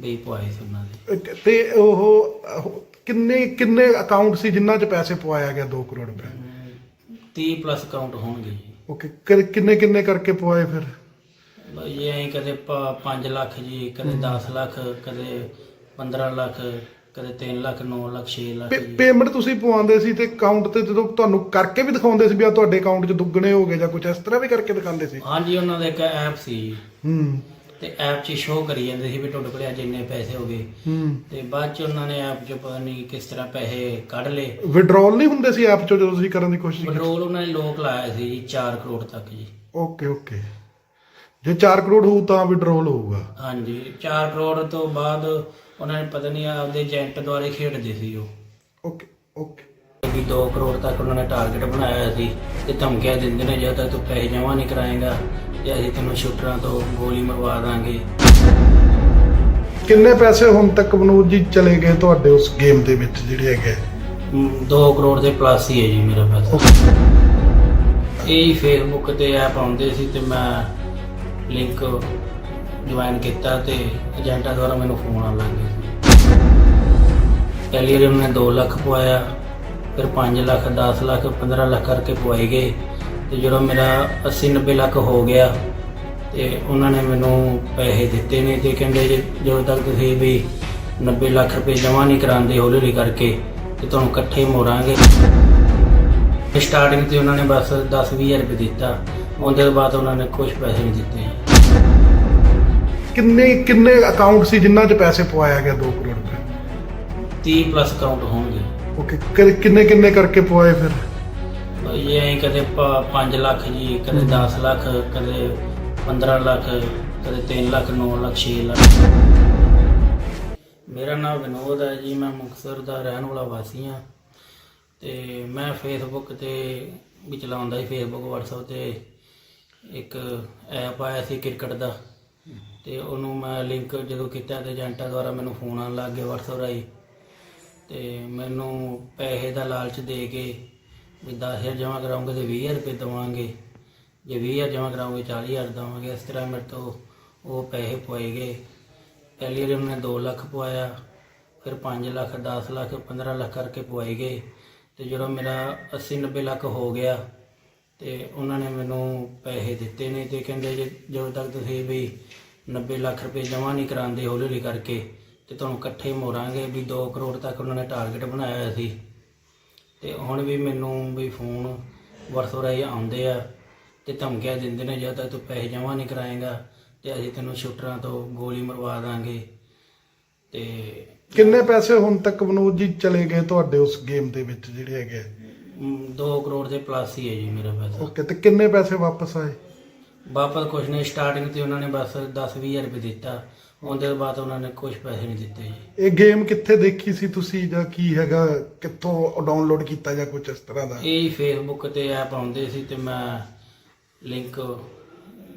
ਵੀ ਪਵਾਏ ਸੀ ਉਹਨਾਂ ਦੇ। ਤੇ ਉਹ ਕਿੰਨੇ ਕਿੰਨੇ ਅਕਾਊਂਟ ਸੀ ਜਿਨ੍ਹਾਂ 'ਚ ਪੈਸੇ ਪਵਾਇਆ ਗਿਆ 2 ਕਰੋੜ ਰੁਪਏ? 30 ਪਲੱਸ ਅਕਾਊਂਟ ਹੋਣਗੇ ਜੀ। ਓਕੇ ਕਿੰਨੇ ਕਿੰਨੇ ਕਰਕੇ ਪਵਾਏ ਫਿਰ? ਬਾਈ ਐਂ ਕਦੇ 5 ਲੱਖ ਜੀ ਕਦੇ 10 ਲੱਖ ਕਦੇ 15 ਲੱਖ। ਕਦੇ 3 ਲੱਖ 9 ਲੱਖ 6 ਲੱਖ ਜੀ। ਪੇਮੈਂਟ ਤੁਸੀਂ ਪਵਾਉਂਦੇ ਸੀ ਤੇ ਅਕਾਊਂਟ ਤੇ ਜਦੋਂ ਤੁਹਾਨੂੰ ਕਰਕੇ ਵੀ ਦਿਖਾਉਂਦੇ ਸੀ ਵੀ ਆ ਤੁਹਾਡੇ ਅਕਾਊਂਟ 'ਚ ਦੁੱਗਣੇ ਹੋ ਗਏ ਜਾਂ ਕੁਝ ਇਸ ਤਰ੍ਹਾਂ ਵੀ ਕਰਕੇ ਦਿਖਾਉਂਦੇ ਸੀ? ਹਾਂਜੀ ਉਹਨਾਂ ਦਾ ਇੱਕ ਐਪ ਸੀ ਜੀ, ਹੂੰ। ਤੇ ਐਪ 'ਚ ਸ਼ੋਅ ਕਰੀ ਜਾਂਦੇ ਸੀ ਵੀ ਤੁਹਾਡੇ ਕੋਲ ਅੱਜ ਇੰਨੇ ਪੈਸੇ ਹੋ ਗਏ। ਹੂੰ। ਤੇ ਬਾਅਦ 'ਚ ਉਹਨਾਂ ਨੇ ਐਪ 'ਚ ਪਤਾ ਨਹੀਂ ਕਿਸ ਤਰ੍ਹਾਂ ਪੈਸੇ ਕੱਢ ਲਏ। ਵਿਡਰਾਲ ਨਹੀਂ ਹੁੰਦੇ ਸੀ ਐਪ 'ਚੋਂ ਜਦੋਂ ਤੁਸੀਂ ਕਰਨ ਦੀ ਕੋਸ਼ਿਸ਼ ਕੀਤੀ? ਪੈਟਰੋਲ ਉਹਨਾਂ ਨੇ ਲੋਕ ਲਾਇਆ ਸੀ ਜੀ 4 ਕਰੋੜ ਤੱਕ ਜੀ। Okay okay. ਜੇ 4 ਕਰੋੜ ਹੋਊ ਤਾਂ ਵਿਡਰਾਲ ਹੋਊਗਾ। ਹਾਂਜੀ 4 ਕਰੋੜ ਤੋਂ ਬਾਅਦ ਉਹਨਾਂ ਨੇ ਪਤਾ ਨਹੀਂ ਆਪਦੇ ਏਜੰਟ ਦੁਆਰੇ ਖੇਡਦੇ ਸੀ ਉਹ। Okay okay. ਵੀ 2 ਕਰੋੜ ਤੱਕ ਉਹਨਾਂ ਨੇ ਟਾਰਗੇਟ ਬਣਾਇਆ ਹੋਇਆ ਸੀ ਤੇ ਧਮਕੀਆਂ ਦਿੰਦੇ ਨੇ ਜਦੋਂ ਤੱਕ ਤੂੰ ਪੈਸੇ ਜਮ੍ਹਾਂ ਨਹੀਂ ਕਰਾਏਗਾ ਤੇ ਅਸੀਂ ਤੈਨੂੰ ਸ਼ੂਟਰਾਂ ਤੋਂ ਗੋਲੀ ਮਰਵਾ ਦਾਂਗੇ। ਕਿੰਨੇ ਪੈਸੇ ਹੁਣ ਤੱਕ ਮਨੋਜ ਜੀ ਚਲੇ ਗਏ ਤੁਹਾਡੇ ਉਸ ਗੇਮ ਦੇ ਵਿੱਚ ਜਿਹੜੇ ਹੈਗੇ? 2 ਕਰੋੜ ਦੇ ਪਲੱਸ ਹੀ ਹੈ ਜੀ ਮੇਰਾ ਪੈਸਾ ਇਹ ਹੀ ਫੇਸਬੁੱਕ ਤੇ ਐਪ ਆਉਂਦੇ ਸੀ ਤੇ ਮੈਂ ਲਿੰਕ ਜੁਆਇਨ ਕੀਤਾ ਤੇ ਏਜੰਟਾਂ ਦੁਆਰਾ ਮੈਨੂੰ ਫੋਨ ਆਉਣ ਲੱਗ ਗਏ। ਸੀ ਪਹਿਲੀ ਵਾਰ ਉਹਨੇ 2 ਲੱਖ ਪਵਾਇਆ, ਫਿਰ 5 ਲੱਖ 10 ਲੱਖ 15 ਲੱਖ ਕਰਕੇ ਪਵਾਏ ਗਏ। ਤੇ ਜਦੋਂ ਮੇਰਾ 80 90 ਲੱਖ ਹੋ ਗਿਆ ਤੇ ਉਹਨਾਂ ਨੇ ਮੈਨੂੰ ਪੈਸੇ ਦਿੱਤੇ ਨੇ ਤੇ ਕਹਿੰਦੇ ਜੇ ਜਦੋਂ ਤੱਕ ਤੁਸੀਂ ਵੀ 90 ਲੱਖ ਰੁਪਏ ਜਮ੍ਹਾਂ ਨਹੀਂ ਕਰਾਉਂਦੇ ਹੌਲੀ ਹੌਲੀ ਕਰਕੇ ਤੇ ਤੁਹਾਨੂੰ ਇਕੱਠੇ ਮੋੜਾਂਗੇ। ਸਟਾਰਟਿੰਗ ਤੇ ਉਹਨਾਂ ਨੇ ਬਸ 10-20000 ਰੁਪਏ ਦਿੱਤਾ। ਉਹਦੇ ਬਾਅਦ ਉਹਨਾਂ ਨੇ ਕੁਝ ਪੈਸੇ ਨਹੀਂ ਦਿੱਤੇ। ਕਿੰਨੇ ਕਿੰਨੇ ਅਕਾਊਂਟ ਸੀ ਜਿਨ੍ਹਾਂ 'ਚ ਪੈਸੇ ਪਵਾਇਆ ਗਿਆ 2 ਕਰੋੜ ਰੁਪਏ? 30 ਪਲੱਸ ਅਕਾਊਂਟ ਹੋਣਗੇ। ਓਕੇ ਕਿੰਨੇ ਕਿੰਨੇ ਕਰਕੇ ਪਵਾਏ ਫਿਰ? ਇਹ ਐਂ ਕਦੇ 5 ਲੱਖ ਜੀ ਕਦੇ 10 ਲੱਖ ਕਦੇ 15 ਲੱਖ ਕਦੇ 3 ਲੱਖ 9 ਲੱਖ 6 ਲੱਖ। ਮੇਰਾ ਨਾਮ ਵਿਨੋਦ ਹੈ ਜੀ ਮੈਂ ਮੁਕਤਸਰ ਦਾ ਰਹਿਣ ਵਾਲਾ ਵਾਸੀ ਹਾਂ। ਤੇ ਮੈਂ ਫੇਸਬੁੱਕ ਤੇ ਵੀ ਚਲਾਉਂਦਾ ਸੀ ਫੇਸਬੁੱਕ WhatsApp ਤੇ। ਇੱਕ ਐਪ ਆਇਆ ਸੀ ਕ੍ਰਿਕਟ ਦਾ। ਤੇ ਉਹਨੂੰ ਮੈਂ ਲਿੰਕ ਜਦੋਂ ਕੀਤਾ ਤੇ ਏਜੰਟਾਂ ਦੁਆਰਾ ਮੈਨੂੰ ਫੋਨ ਆਉਣ ਲੱਗ ਗਏ WhatsApp ਰਾਹੀਂ। ਤੇ ਮੈਨੂੰ ਪੈਸੇ ਦਾ ਲਾਲਚ ਦੇ ਕੇ ਵੀ 10000 ਜਮ੍ਹਾਂ ਕਰਾਉਂਗੇ ਤੇ 20000 ਰੁਪਏ ਦੇਵਾਂਗੇ। ਜੇ 20000 ਜਮ੍ਹਾਂ ਕਰਾਉਂਗੇ 40000 ਦੇਵਾਂਗੇ, ਇਸ ਤਰ੍ਹਾਂ ਮੇਰੇ ਤੋਂ ਉਹ ਪੈਸੇ ਪਵਾਏ ਗਏ। ਪਹਿਲੀ ਵਾਰ ਉਹਨੇ 2 ਲੱਖ ਪਵਾਇਆ ਫਿਰ 5 ਲੱਖ 10 ਲੱਖ 15 ਲੱਖ ਕਰਕੇ ਪਵਾਏ ਗਏ। ਤੇ ਜਦੋਂ ਮੇਰਾ 80 90 ਲੱਖ ਹੋ ਗਿਆ ਤੇ ਉਹਨਾਂ ਨੇ ਮੈਨੂੰ ਪੈਸੇ ਦਿੱਤੇ ਨੇ ਤੇ ਕਹਿੰਦੇ ਜੇ ਜਦੋਂ ਤੱਕ ਤੁਸੀਂ ਵੀ 90 ਲੱਖ ਰੁਪਏ ਜਮ੍ਹਾਂ ਨਹੀਂ ਕਰਾਉਂਦੇ ਹੌਲੀ ਹੌਲੀ ਕਰਕੇ ਤੇ ਤੁਹਾਨੂੰ ਇਕੱਠੇ ਮੋੜਾਂਗੇ ਵੀ 2 ਕਰੋੜ ਤੱਕ ਉਹਨਾਂ ਨੇ ਟਾਰਗੇਟ ਬਣਾਇਆ ਹੋਇਆ ਸੀ। ਤੇ ਹੁਣ ਵੀ ਮੈਨੂੰ ਵੀ ਫੋਨ ਵਰਤੋਂ ਰਾਹੀਂ ਆਉਂਦੇ ਆ ਤੇ ਧਮਕੀਆਂ ਦਿੰਦੇ ਨੇ ਜਦੋਂ ਤੱਕ ਤੂੰ ਪੈਸੇ ਜਮ੍ਹਾਂ ਨਹੀਂ ਕਰਾਏਗਾ ਤੇ ਅਸੀਂ ਤੈਨੂੰ ਸ਼ੂਟਰਾਂ ਤੋਂ ਗੋਲੀ ਮਰਵਾ ਦਾਂਗੇ। ਤੇ ਕਿੰਨੇ ਪੈਸੇ ਹੁਣ ਤੱਕ ਮਨੋਜ ਜੀ ਚਲੇ ਗਏ ਤੁਹਾਡੇ ਉਸ ਗੇਮ ਦੇ ਵਿੱਚ ਜਿਹੜੇ ਹੈਗੇ 2 ਕਰੋੜ ਦੇ ਪਲੱਸ ਹੀ ਹੈ ਜੀ ਮੇਰਾ ਪੈਸਾ। ਓਕੇ ਤੇ ਕਿੰਨੇ ਪੈਸੇ ਵਾਪਸ ਆਏ? ਵਾਪਸ ਕੁਛ ਨਹੀਂ ਸਟਾਰਟਿੰਗ ਤੇ ਉਹਨਾਂ ਨੇ ਬਸ 10-20000 ਰੁਪਏ ਦਿੱਤਾ। ਉਹਦੇ ਬਾਅਦ ਉਹਨਾਂ ਨੇ ਕੁਝ ਪੈਸੇ ਨਹੀਂ ਦਿੱਤੇ ਜੀ। ਇਹ ਗੇਮ ਕਿੱਥੇ ਦੇਖੀ ਸੀ ਤੁਸੀਂ ਜਾਂ ਕੀ ਹੈਗਾ? ਕਿੱਥੋਂ ਡਾਊਨਲੋਡ ਕੀਤਾ ਜਾਂ ਕੁਝ ਇਸ ਤਰ੍ਹਾਂ ਦਾ? ਇਹ ਫੇਸਬੁੱਕ ਤੇ ਐਪ ਆਉਂਦੇ ਸੀ ਤੇ ਮੈਂ ਲਿੰਕ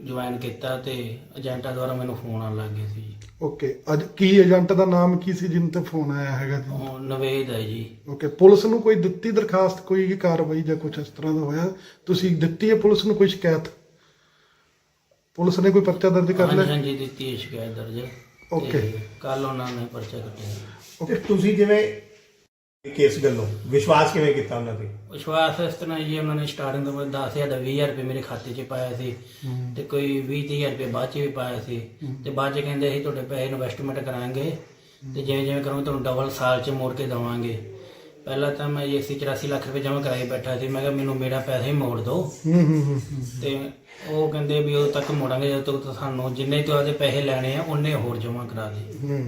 ਜੁਆਇਨ ਕੀਤਾ ਤੇ ਏਜੰਟਾਂ ਦੁਆਰਾ ਮੈਨੂੰ ਫੋਨ ਆਉਣ ਲੱਗ ਗਏ ਸੀ। ਓਕੇ ਅੱਜ ਕੀ ਏਜੰਟ ਦਾ ਨਾਮ ਕੀ ਸੀ ਜਿਨ ਤੇ ਫੋਨ ਆਇਆ ਹੈਗਾ ਜੀ? ਉਹ ਨਵੇਦ ਹੈ ਜੀ। ਓਕੇ ਪੁਲਿਸ ਨੂੰ ਕੋਈ ਦਿੱਤੀ ਦਰਖਾਸਤ ਕੋਈ ਕਾਰਵਾਈ ਜਾਂ ਕੁਝ ਇਸ ਤਰ੍ਹਾਂ ਦਾ ਹੋਇਆ? ਤੁਸੀਂ ਦਿੱਤੀ ਹੈ ਪੁਲਿਸ ਨੂੰ ਕੋਈ ਸ਼ਿਕਾਇਤ? ਪੁਲਿਸ ਨੇ ਕੋਈ ਪਰਚਾ ਦਰਜ ਕਰ ਹਾਂਜੀ ਲਿਆ? ਹਾਂਜੀ ਦਿੱਤੀ ਹੈ ਸ਼ਿਕਾਇਤ ਦਰਜ। Okay. ਕੱਲ ਉਹਨਾਂ ਨੇ ਪਰਚਾ ਕੱਟਿਆ। ਤੇ ਤੁਸੀਂ ਜਿਵੇਂ ਕੇਸ ਗੱਲੋਂ ਵਿਸ਼ਵਾਸ ਕਿਵੇਂ ਕੀਤਾ ਉਹਨਾਂ ਤੇ? ਵਿਸ਼ਵਾਸ ਇਸ ਤਰ੍ਹਾਂ ਜੀ ਉਹਨਾਂ ਨੇ ਸਟਾਰਟਿੰਗ ਤੋਂ ਬਾਅਦ 10000 ਦਾ 20000 ਰੁਪਏ ਮੇਰੇ ਖਾਤੇ 'ਚ ਪਾਇਆ ਸੀ ਤੇ ਕੋਈ 20000 ਰੁਪਏ ਬਾਅਦ 'ਚ ਵੀ ਪਾਇਆ ਸੀ। ਤੇ ਬਾਅਦ 'ਚ ਕਹਿੰਦੇ ਅਸੀਂ ਤੁਹਾਡੇ ਪੈਸੇ ਇਨਵੈਸਟਮੈਂਟ ਕਰਾਂਗੇ ਤੇ ਜਿਵੇਂ ਜਿਵੇਂ ਕਰੋਗੇ ਤੁਹਾਨੂੰ ਡਬਲ ਸਾਲ 'ਚ ਮੋੜ ਕੇ ਦੇਵਾਂਗੇ। ਪਹਿਲਾਂ ਤਾਂ ਮੈਂ ਇਹ ਸੀ 84 ਲੱਖ ਰੁਪਏ ਜਮ੍ਹਾਂ ਕਰਾਈ ਬੈਠਾ ਸੀ ਮੈਂ ਕਿਹਾ ਮੈਨੂੰ ਮੇਰਾ ਪੈਸਾ ਹੀ ਮੋੜ ਦਿਓ। ਹੂੰ ਹੂੰ ਹੂੰ ਹੂੰ। ਤੇ ਉਹ ਕਹਿੰਦੇ ਵੀ ਉਦੋਂ ਤੱਕ ਮੋੜਾਂਗੇ ਜਦੋਂ ਤੱਕ ਸਾਨੂੰ ਜਿੰਨੇ ਤੁਹਾਡੇ ਪੈਸੇ ਲੈਣੇ ਆ ਉਹਨੇ ਹੋਰ ਜਮ੍ਹਾਂ ਕਰਾ ਦੇ ਹੂੰ।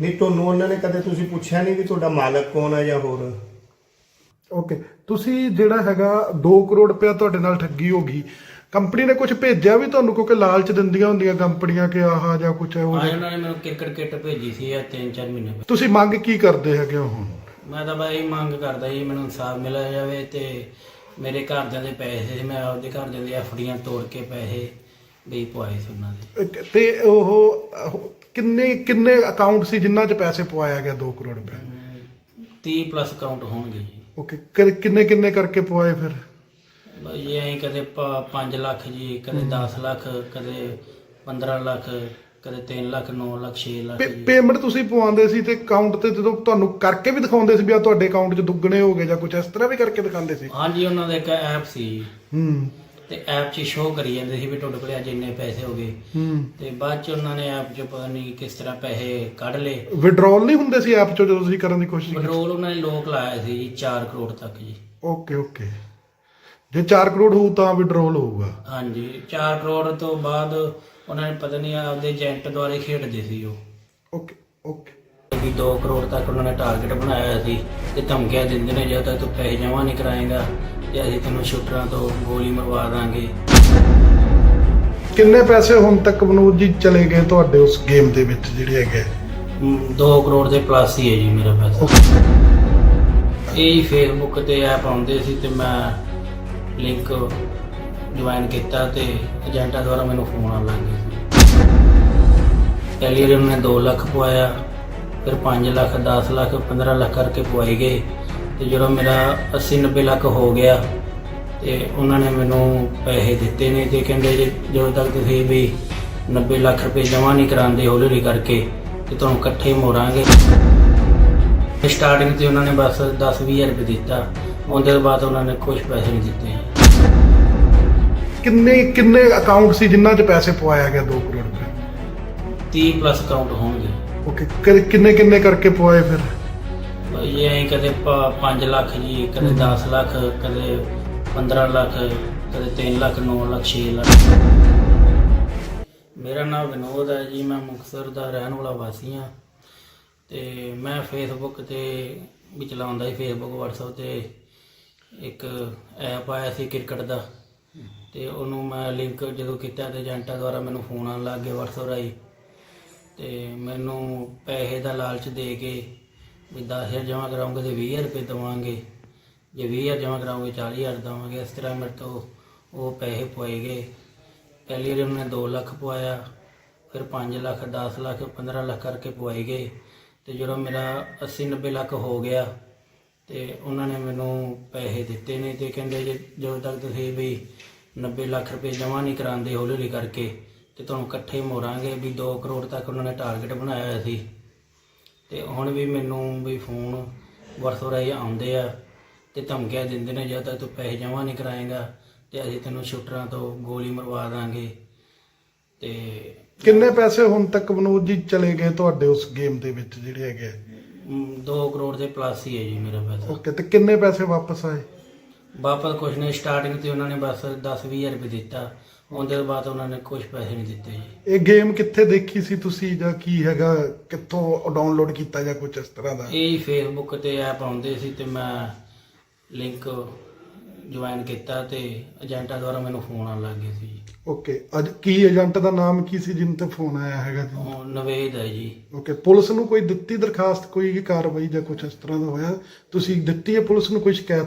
ਨਹੀਂ ਤੁਹਾਨੂੰ ਉਹਨਾਂ ਨੇ ਕਦੇ ਤੁਸੀਂ ਪੁੱਛਿਆ ਨਹੀਂ ਵੀ ਤੁਹਾਡਾ ਮਾਲਕ ਕੌਣ ਹੈ ਜਾਂ ਹੋਰ? ਓਕੇ। ਤੁਸੀਂ ਜਿਹੜਾ ਹੈਗਾ 2 ਕਰੋੜ ਰੁਪਇਆ ਤੁਹਾਡੇ ਨਾਲ ਠੱਗੀ ਹੋ ਗਈ। ਕੰਪਨੀ ਨੇ ਕੁਝ ਭੇਜਿਆ ਵੀ ਤੁਹਾਨੂੰ ਕਿਉਂਕਿ ਲਾਲਚ ਦਿੰਦੀਆਂ ਹੁੰਦੀਆਂ ਕੰਪਨੀਆਂ ਕਿ ਆਹ ਜਾਂ ਕੁਝ ਹੈ ਉਹ ਆ ਉਹਨਾਂ ਨੇ ਮੈਨੂੰ ਕ੍ਰਿਕਟ ਕਿੱਟ ਭੇਜੀ ਸੀ ਆ 3-4 ਮਹੀਨੇ ਪਹਿਲਾਂ। ਤੁਸੀਂ ਮੰਗ ਕੀ ਕਰਦੇ ਹੈਗੇ ਹੋ ਹੁਣ? ਮੈਂ ਤਾਂ ਬਾਈ ਮੰਗ ਕਰਦਾ ਜੀ ਮੈਨੂੰ ਇਨਸਾਫ ਮਿਲਿਆ ਜਾਵੇ ਤੇ ਮੇਰੇ ਘਰਦਿਆਂ ਦੇ ਪੈਸੇ ਮੈਂ ਆਪਦੇ ਘਰਦਿਆਂ ਦੀ ਐਫਡੀਆਂ ਤੋੜ ਕੇ ਪੈਸੇ ਵੀ ਪਵਾਏ ਸੀ ਉਹਨਾਂ ਦੇ। ਤੇ ਉਹ ਕਿੰਨੇ ਕਿੰਨੇ ਅਕਾਊਂਟ ਸੀ ਜਿਨ੍ਹਾਂ 'ਚ ਪੈਸੇ ਪਵਾਇਆ ਗਿਆ 2 ਕਰੋੜ ਰੁਪਏ? 30 ਪਲੱਸ ਅਕਾਊਂਟ ਹੋਣਗੇ ਜੀ। ਓਕੇ ਕਿੰਨੇ ਕਿੰਨੇ ਕਰਕੇ ਪਵਾਏ ਫਿਰ? ਬਾਈ ਐਂ ਕਦੇ 5 ਲੱਖ ਜੀ ਕਦੇ 10 ਲੱਖ ਕਦੇ 15 ਲੱਖ। ਕਦੇ 3 ਲੱਖ 9 ਲੱਖ 6 ਲੱਖ ਜੀ। ਪੇਮੈਂਟ ਤੁਸੀਂ ਪਵਾਉਂਦੇ ਸੀ ਤੇ ਅਕਾਊਂਟ ਤੇ ਜਦੋਂ ਤੁਹਾਨੂੰ ਕਰਕੇ ਵੀ ਦਿਖਾਉਂਦੇ ਸੀ ਵੀ ਆ ਤੁਹਾਡੇ ਅਕਾਊਂਟ 'ਚ ਦੁੱਗਣੇ ਹੋ ਗਏ ਜਾਂ ਕੁਝ ਇਸ ਤਰ੍ਹਾਂ ਵੀ ਕਰਕੇ ਦਿਖਾਉਂਦੇ ਸੀ? ਹਾਂਜੀ ਉਹਨਾਂ ਦਾ ਇੱਕ ਐਪ ਸੀ ਜੀ, ਹੂੰ। ਤੇ ਐਪ 'ਚ ਸ਼ੋਅ ਕਰੀ ਜਾਂਦੇ ਸੀ ਵੀ ਤੁਹਾਡੇ ਕੋਲੇ ਅੱਜ ਇੰਨੇ ਪੈਸੇ ਹੋ ਗਏ। ਹੂੰ। ਤੇ ਬਾਅਦ 'ਚ ਉਹਨਾਂ ਨੇ ਐਪ 'ਚ ਪਤਾ ਨਹੀਂ ਕਿਸ ਤਰ੍ਹਾਂ ਪੈਸੇ ਕੱਢ ਲਏ। ਵਿਡਰਾਲ ਨਹੀਂ ਹੁੰਦੇ ਸੀ ਐਪ 'ਚੋਂ ਜਦੋਂ ਤੁਸੀਂ ਕਰਨ ਦੀ ਕੋਸ਼ਿਸ਼ ਕੀਤੀ? ਪੈਟਰੋਲ ਉਹਨਾਂ ਨੇ ਲੋਕ ਲਾਇਆ ਸੀ ਜੀ 4 ਕਰੋੜ ਤੱਕ ਜੀ। Okay okay. ਜੇ 4 ਕਰੋੜ ਹੋਊ ਤਾਂ ਵਿਡਰਾਲ ਹੋਊਗਾ। ਹਾਂਜੀ 4 ਕਰੋੜ ਤੋਂ ਬਾਅਦ ਉਹਨਾਂ ਨੇ ਪਤਾ ਨਹੀਂ ਆਪਦੇ ਏਜੰਟ ਦੁਆਰੇ ਖੇਡਦੇ ਸੀ ਉਹ। Okay okay. ਵੀ 2 ਕਰੋੜ ਤੱਕ ਉਹਨਾਂ ਨੇ ਟਾਰਗੇਟ ਬਣਾਇਆ ਹੋਇਆ ਸੀ ਤੇ ਧਮਕੀਆਂ ਦਿੰਦੇ ਨੇ ਜਦੋਂ ਤੱਕ ਤੂੰ ਪੈਸੇ ਜਮ੍ਹਾਂ ਨਹੀਂ ਕਰਾਏਗਾ ਤੇ ਅਸੀਂ ਤੈਨੂੰ ਸ਼ੂਟਰਾਂ ਤੋਂ ਗੋਲੀ ਮਰਵਾ ਦਾਂਗੇ। ਕਿੰਨੇ ਪੈਸੇ ਹੁਣ ਤੱਕ ਮਨੋਜ ਜੀ ਚਲੇ ਗਏ ਤੁਹਾਡੇ ਉਸ ਗੇਮ ਦੇ ਵਿੱਚ ਜਿਹੜੇ ਹੈਗੇ? 2 ਕਰੋੜ ਦੇ ਪਲੱਸ ਹੀ ਹੈ ਜੀ ਮੇਰਾ ਪੈਸਾ ਇਹ ਹੀ ਫੇਸਬੁੱਕ ਤੇ ਐਪ ਆਉਂਦੇ ਸੀ ਤੇ ਮੈਂ ਲਿੰਕ ਜੁਆਇਨ ਕੀਤਾ ਤੇ ਏਜੰਟਾਂ ਦੁਆਰਾ ਮੈਨੂੰ ਫੋਨ ਆਉਣ ਲੱਗ ਗਏ ਪਹਿਲੀ ਵਾਰ ਉਹਨੇ 2 ਲੱਖ ਪਵਾਇਆ, ਫਿਰ 5 ਲੱਖ 10 ਲੱਖ 15 ਲੱਖ ਕਰਕੇ ਪਵਾਏ ਗਏ। ਤੇ ਜਦੋਂ ਮੇਰਾ 80 90 ਲੱਖ ਹੋ ਗਿਆ, ਤੇ ਉਹਨਾਂ ਨੇ ਮੈਨੂੰ ਪੈਸੇ ਦਿੱਤੇ ਨੇ ਤੇ ਕਹਿੰਦੇ ਜੇ ਜਦੋਂ ਤੱਕ ਤੁਸੀਂ ਵੀ 90 ਲੱਖ ਰੁਪਏ ਜਮ੍ਹਾਂ ਨਹੀਂ ਕਰਾਉਂਦੇ ਹੌਲੀ ਹੌਲੀ ਕਰਕੇ, ਤੇ ਤੁਹਾਨੂੰ ਇਕੱਠੇ ਮੋੜਾਂਗੇ। ਸਟਾਰਟਿੰਗ ਤੇ ਉਹਨਾਂ ਨੇ ਬਸ 10 20000 ਰੁਪਏ ਦਿੱਤਾ। ਉਹਦੇ ਤੋਂ ਬਾਅਦ ਉਹਨਾਂ ਨੇ ਕੁਝ ਪੈਸੇ ਨਹੀਂ ਦਿੱਤੇ। ਕਿੰਨੇ ਕਿੰਨੇ ਅਕਾਊਂਟ ਸੀ ਜਿਨ੍ਹਾਂ 'ਚ ਪੈਸੇ ਪਵਾਇਆ ਗਿਆ 2 ਕਰੋੜ? 30 ਪਲੱਸ ਅਕਾਊਂਟ ਹੋਣਗੇ। ਓਕੇ ਕਿੰਨੇ ਕਿੰਨੇ ਕਰਕੇ ਪਵਾਏ ਫਿਰ? ਇਹ ਐਂ ਕਦੇ 5 ਲੱਖ ਜੀ ਕਦੇ 10 ਲੱਖ ਕਦੇ 15 ਲੱਖ ਕਦੇ 3 ਲੱਖ 9 ਲੱਖ 6 ਲੱਖ। ਮੇਰਾ ਨਾਮ ਵਿਨੋਦ ਹੈ ਜੀ ਮੈਂ ਮੁਕਤਸਰ ਦਾ ਰਹਿਣ ਵਾਲਾ ਵਾਸੀ ਹਾਂ। ਤੇ ਮੈਂ ਫੇਸਬੁੱਕ ਤੇ ਵੀ ਚਲਾਉਂਦਾ ਸੀ ਫੇਸਬੁੱਕ WhatsApp ਤੇ। ਇੱਕ ਐਪ ਆਇਆ ਸੀ ਕ੍ਰਿਕਟ ਦਾ। ਤੇ ਉਹਨੂੰ ਮੈਂ ਲਿੰਕ ਜਦੋਂ ਕੀਤਾ ਤੇ ਏਜੰਟਾਂ ਦੁਆਰਾ ਮੈਨੂੰ ਫੋਨ ਆਉਣ ਲੱਗ ਗਏ WhatsApp ਰਾਹੀਂ। ਤੇ ਮੈਨੂੰ ਪੈਸੇ ਦਾ ਲਾਲਚ ਦੇ ਕੇ ਵੀ 10000 ਜਮ੍ਹਾਂ ਕਰਾਉਂਗੇ ਤੇ 20000 ਰੁਪਏ ਦੇਵਾਂਗੇ। ਜੇ 20000 ਜਮ੍ਹਾਂ ਕਰਾਉਂਗੇ 40000 ਦੇਵਾਂਗੇ। ਇਸ ਤਰ੍ਹਾਂ ਮੇਰੇ ਤੋਂ ਉਹ ਪੈਸੇ ਪਵਾਏ ਗਏ। ਪਹਿਲੀ ਵਾਰ ਉਹਨੇ 2 ਲੱਖ ਪਵਾਇਆ ਫਿਰ 5 ਲੱਖ 10 ਲੱਖ 15 ਲੱਖ ਕਰਕੇ ਪੁਆਏ ਗਏ। ਤੇ ਜਦੋਂ ਮੇਰਾ 80 90 ਲੱਖ ਹੋ ਗਿਆ ਤੇ ਉਹਨਾਂ ਨੇ ਮੈਨੂੰ ਪੈਸੇ ਦਿੱਤੇ ਨੇ ਤੇ ਕਹਿੰਦੇ ਜੇ ਜਦੋਂ ਤੱਕ ਤੁਸੀਂ ਵੀ 90 ਲੱਖ ਰੁਪਏ ਜਮ੍ਹਾਂ ਨਹੀਂ ਕਰਾਉਂਦੇ ਹੌਲੀ ਹੌਲੀ ਕਰਕੇ ਤੇ ਤੁਹਾਨੂੰ ਇਕੱਠੇ ਮੋੜਾਂਗੇ ਵੀ 2 ਕਰੋੜ ਤੱਕ ਉਹਨਾਂ ਨੇ ਟਾਰਗੇਟ ਬਣਾਇਆ ਹੋਇਆ ਸੀ। ਤੇ ਹੁਣ ਵੀ ਮੈਨੂੰ ਵੀ ਫੋਨ ਵਰਤੋਂ ਰਾਹੀਂ ਆਉਂਦੇ ਆ ਤੇ ਧਮਕੀਆਂ ਦਿੰਦੇ ਨੇ ਜਦੋਂ ਤੱਕ ਤੂੰ ਪੈਸੇ ਜਮ੍ਹਾਂ ਨਹੀਂ ਕਰਾਏਗਾ ਤੇ ਅਸੀਂ ਤੈਨੂੰ ਸ਼ੂਟਰਾਂ ਤੋਂ ਗੋਲੀ ਮਰਵਾ ਦਾਂਗੇ। ਤੇ ਕਿੰਨੇ ਪੈਸੇ ਹੁਣ ਤੱਕ ਮਨੋਜ ਜੀ ਚਲੇ ਗਏ ਤੁਹਾਡੇ ਉਸ ਗੇਮ ਦੇ ਵਿੱਚ ਜਿਹੜੇ ਹੈਗੇ 2 ਕਰੋੜ ਦੇ ਪਲੱਸ ਹੀ ਹੈ ਜੀ ਮੇਰਾ ਪੈਸਾ। ਓਕੇ ਤੇ ਕਿੰਨੇ ਪੈਸੇ ਵਾਪਸ ਆਏ? ਵਾਪਸ ਕੁਛ ਨਹੀਂ ਸਟਾਰਟਿੰਗ ਤੇ ਉਹਨਾਂ ਨੇ ਬਸ 10 20000 ਰੁਪਏ ਦਿੱਤਾ। ਉਹਦੇ ਬਾਅਦ ਉਹਨਾਂ ਨੇ ਕੁਝ ਪੈਸੇ ਨਹੀਂ ਦਿੱਤੇ ਜੀ। ਇਹ ਗੇਮ ਕਿੱਥੇ ਦੇਖੀ ਸੀ ਤੁਸੀਂ ਜਾਂ ਕੀ ਹੈਗਾ? ਕਿੱਥੋਂ ਡਾਊਨਲੋਡ ਕੀਤਾ ਜਾਂ ਕੁਝ ਇਸ ਤਰ੍ਹਾਂ ਦਾ? ਇਹ ਫੇਸਬੁੱਕ ਤੇ ਐਪ ਆਉਂਦੇ ਸੀ ਤੇ ਮੈਂ ਲਿੰਕ ਜੁਆਇਨ ਕੀਤਾ ਤੇ ਏਜੰਟਾਂ ਦੁਆਰਾ ਮੈਨੂੰ ਫੋਨ ਆਉਣ ਲੱਗ ਗਏ ਸੀ ਜੀ। ਓਕੇ ਅੱਜ ਕੀ ਏਜੰਟ ਦਾ ਨਾਮ ਕੀ ਸੀ ਜਿਨ ਤੇ ਫੋਨ ਆਇਆ ਹੈਗਾ ਜੀ? ਉਹ ਨਵੇਦ ਹੈ ਜੀ। ਓਕੇ ਪੁਲਿਸ ਨੂੰ ਕੋਈ ਦਿੱਤੀ ਦਰਖਾਸਤ ਕੋਈ ਕਾਰਵਾਈ ਜਾਂ ਕੁਝ ਇਸ ਤਰ੍ਹਾਂ ਦਾ ਹੋਇਆ? ਤੁਸੀਂ ਦਿੱਤੀ ਹੈ ਪੁਲਿਸ ਨੂੰ ਕੋਈ ਸ਼ਿਕਾਇਤ?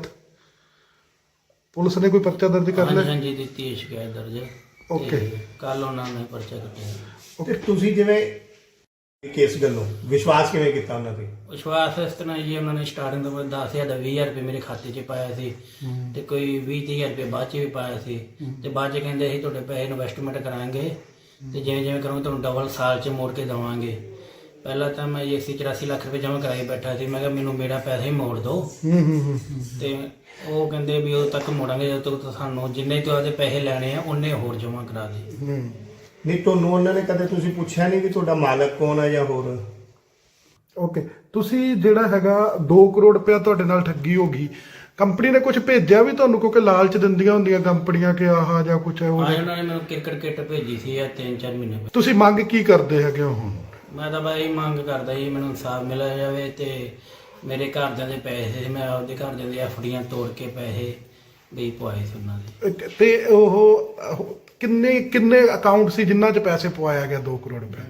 ਪੁਲਿਸ ਨੇ ਕੋਈ ਪਰਚਾ ਦਰਜ ਕਰ ਹਾਂਜੀ ਲਿਆ? ਹਾਂਜੀ ਦਿੱਤੀ ਹੈ ਸ਼ਿਕਾਇਤ ਦਰਜ। Okay. ਕੱਲ ਉਹਨਾਂ ਨੇ ਪਰਚਾ ਕੱਟਿਆ। ਤੇ ਤੁਸੀਂ ਜਿਵੇਂ ਕੇਸ ਗੱਲੋਂ ਵਿਸ਼ਵਾਸ ਕਿਵੇਂ ਕੀਤਾ ਉਹਨਾਂ ਤੇ? ਵਿਸ਼ਵਾਸ ਇਸ ਤਰ੍ਹਾਂ ਜੀ ਉਹਨਾਂ ਨੇ ਸਟਾਰਟਿੰਗ ਤੋਂ 10000 ਦਾ 20000 ਰੁਪਏ ਮੇਰੇ ਖਾਤੇ 'ਚ ਪਾਇਆ ਸੀ ਤੇ ਕੋਈ 20000 ਰੁਪਏ ਬਾਅਦ 'ਚ ਵੀ ਪਾਇਆ ਸੀ। ਤੇ ਬਾਅਦ 'ਚ ਕਹਿੰਦੇ ਅਸੀਂ ਤੁਹਾਡੇ ਪੈਸੇ ਇਨਵੈਸਟਮੈਂਟ ਕਰਾਂਗੇ ਤੇ ਜਿਵੇਂ ਜਿਵੇਂ ਕਰੋਗੇ ਤੁਹਾਨੂੰ ਡਬਲ ਸਾਲ 'ਚ ਮੋੜ ਕੇ ਦੇਵਾਂਗੇ। ਪਹਿਲਾਂ ਤਾਂ ਮੈਂ 184 ਲੱਖ ਰੁਪਏ ਜਮ੍ਹਾਂ ਕਰਾਈ ਬੈਠਾ ਸੀ। ਮੈਂ ਕਿਹਾ ਮੈਨੂੰ ਮੇਰਾ ਪੈਸਾ ਹੀ ਮੋੜ ਦਿਓ। ਹੂੰ ਹੂੰ ਹੂੰ ਤੇ ਉਹ ਕਹਿੰਦੇ ਵੀ ਉਦੋਂ ਤੱਕ ਮੋੜਾਂਗੇ ਜਦੋਂ ਤੱਕ ਸਾਨੂੰ ਜਿੰਨੇ ਤੋਂ ਉਹਦੇ ਪੈਸੇ ਲੈਣੇ ਆ ਉਹਨੇ ਹੋਰ ਜਮ੍ਹਾਂ ਕਰਾ ਦੇ ਹੂੰ। ਨਹੀਂ ਤੁਹਾਨੂੰ ਉਹਨਾਂ ਨੇ ਕਦੇ ਤੁਸੀਂ ਪੁੱਛਿਆ ਨਹੀਂ ਵੀ ਤੁਹਾਡਾ ਮਾਲਕ ਕੌਣ ਹੈ ਜਾਂ ਹੋਰ? ਓਕੇ ਤੁਸੀਂ ਜਿਹੜਾ ਹੈਗਾ 2 ਕਰੋੜ ਰੁਪਇਆ ਤੁਹਾਡੇ ਨਾਲ ਠੱਗੀ ਹੋ ਗਈ। ਕੰਪਨੀ ਨੇ ਕੁਝ ਭੇਜਿਆ ਵੀ ਤੁਹਾਨੂੰ? ਕਿਉਂਕਿ ਲਾਲਚ ਦਿੰਦੀਆਂ ਹੁੰਦੀਆਂ ਕੰਪਨੀਆਂ ਕਿ ਆਹ ਜਾਂ ਕੁਝ ਹੈ ਉਹ ਆ ਉਹਨਾਂ ਨੇ ਮੈਨੂੰ ਕ੍ਰਿਕਟ ਕਿੱਟ ਭੇਜੀ ਸੀ ਆ 3-4 ਮਹੀਨੇ ਪਹਿਲਾਂ। ਤੁਸੀਂ ਮੰਗ ਕੀ ਕਰਦੇ ਹੈਗੇ ਹੋ ਹੁਣ? ਮੈਂ ਤਾਂ ਬਾਈ ਮੰਗ ਕਰਦਾ ਜੀ, ਮੈਨੂੰ ਇਨਸਾਫ ਮਿਲਿਆ ਜਾਵੇ ਤੇ ਮੇਰੇ ਘਰਦਿਆਂ ਦੇ ਪੈਸੇ, ਮੈਂ ਆਪਦੇ ਘਰਦਿਆਂ ਦੀ ਐਫਡੀਆਂ ਤੋੜ ਕੇ ਪੈਸੇ ਵੀ ਪਵਾਏ ਸੀ ਉਹਨਾਂ ਦੇ। ਤੇ ਉਹ ਉਹ ਕਿੰਨੇ ਕਿੰਨੇ ਅਕਾਊਂਟ ਸੀ ਜਿਨ੍ਹਾਂ 'ਚ ਪੈਸੇ ਪਵਾਇਆ ਗਿਆ 2 ਕਰੋੜ ਰੁਪਏ?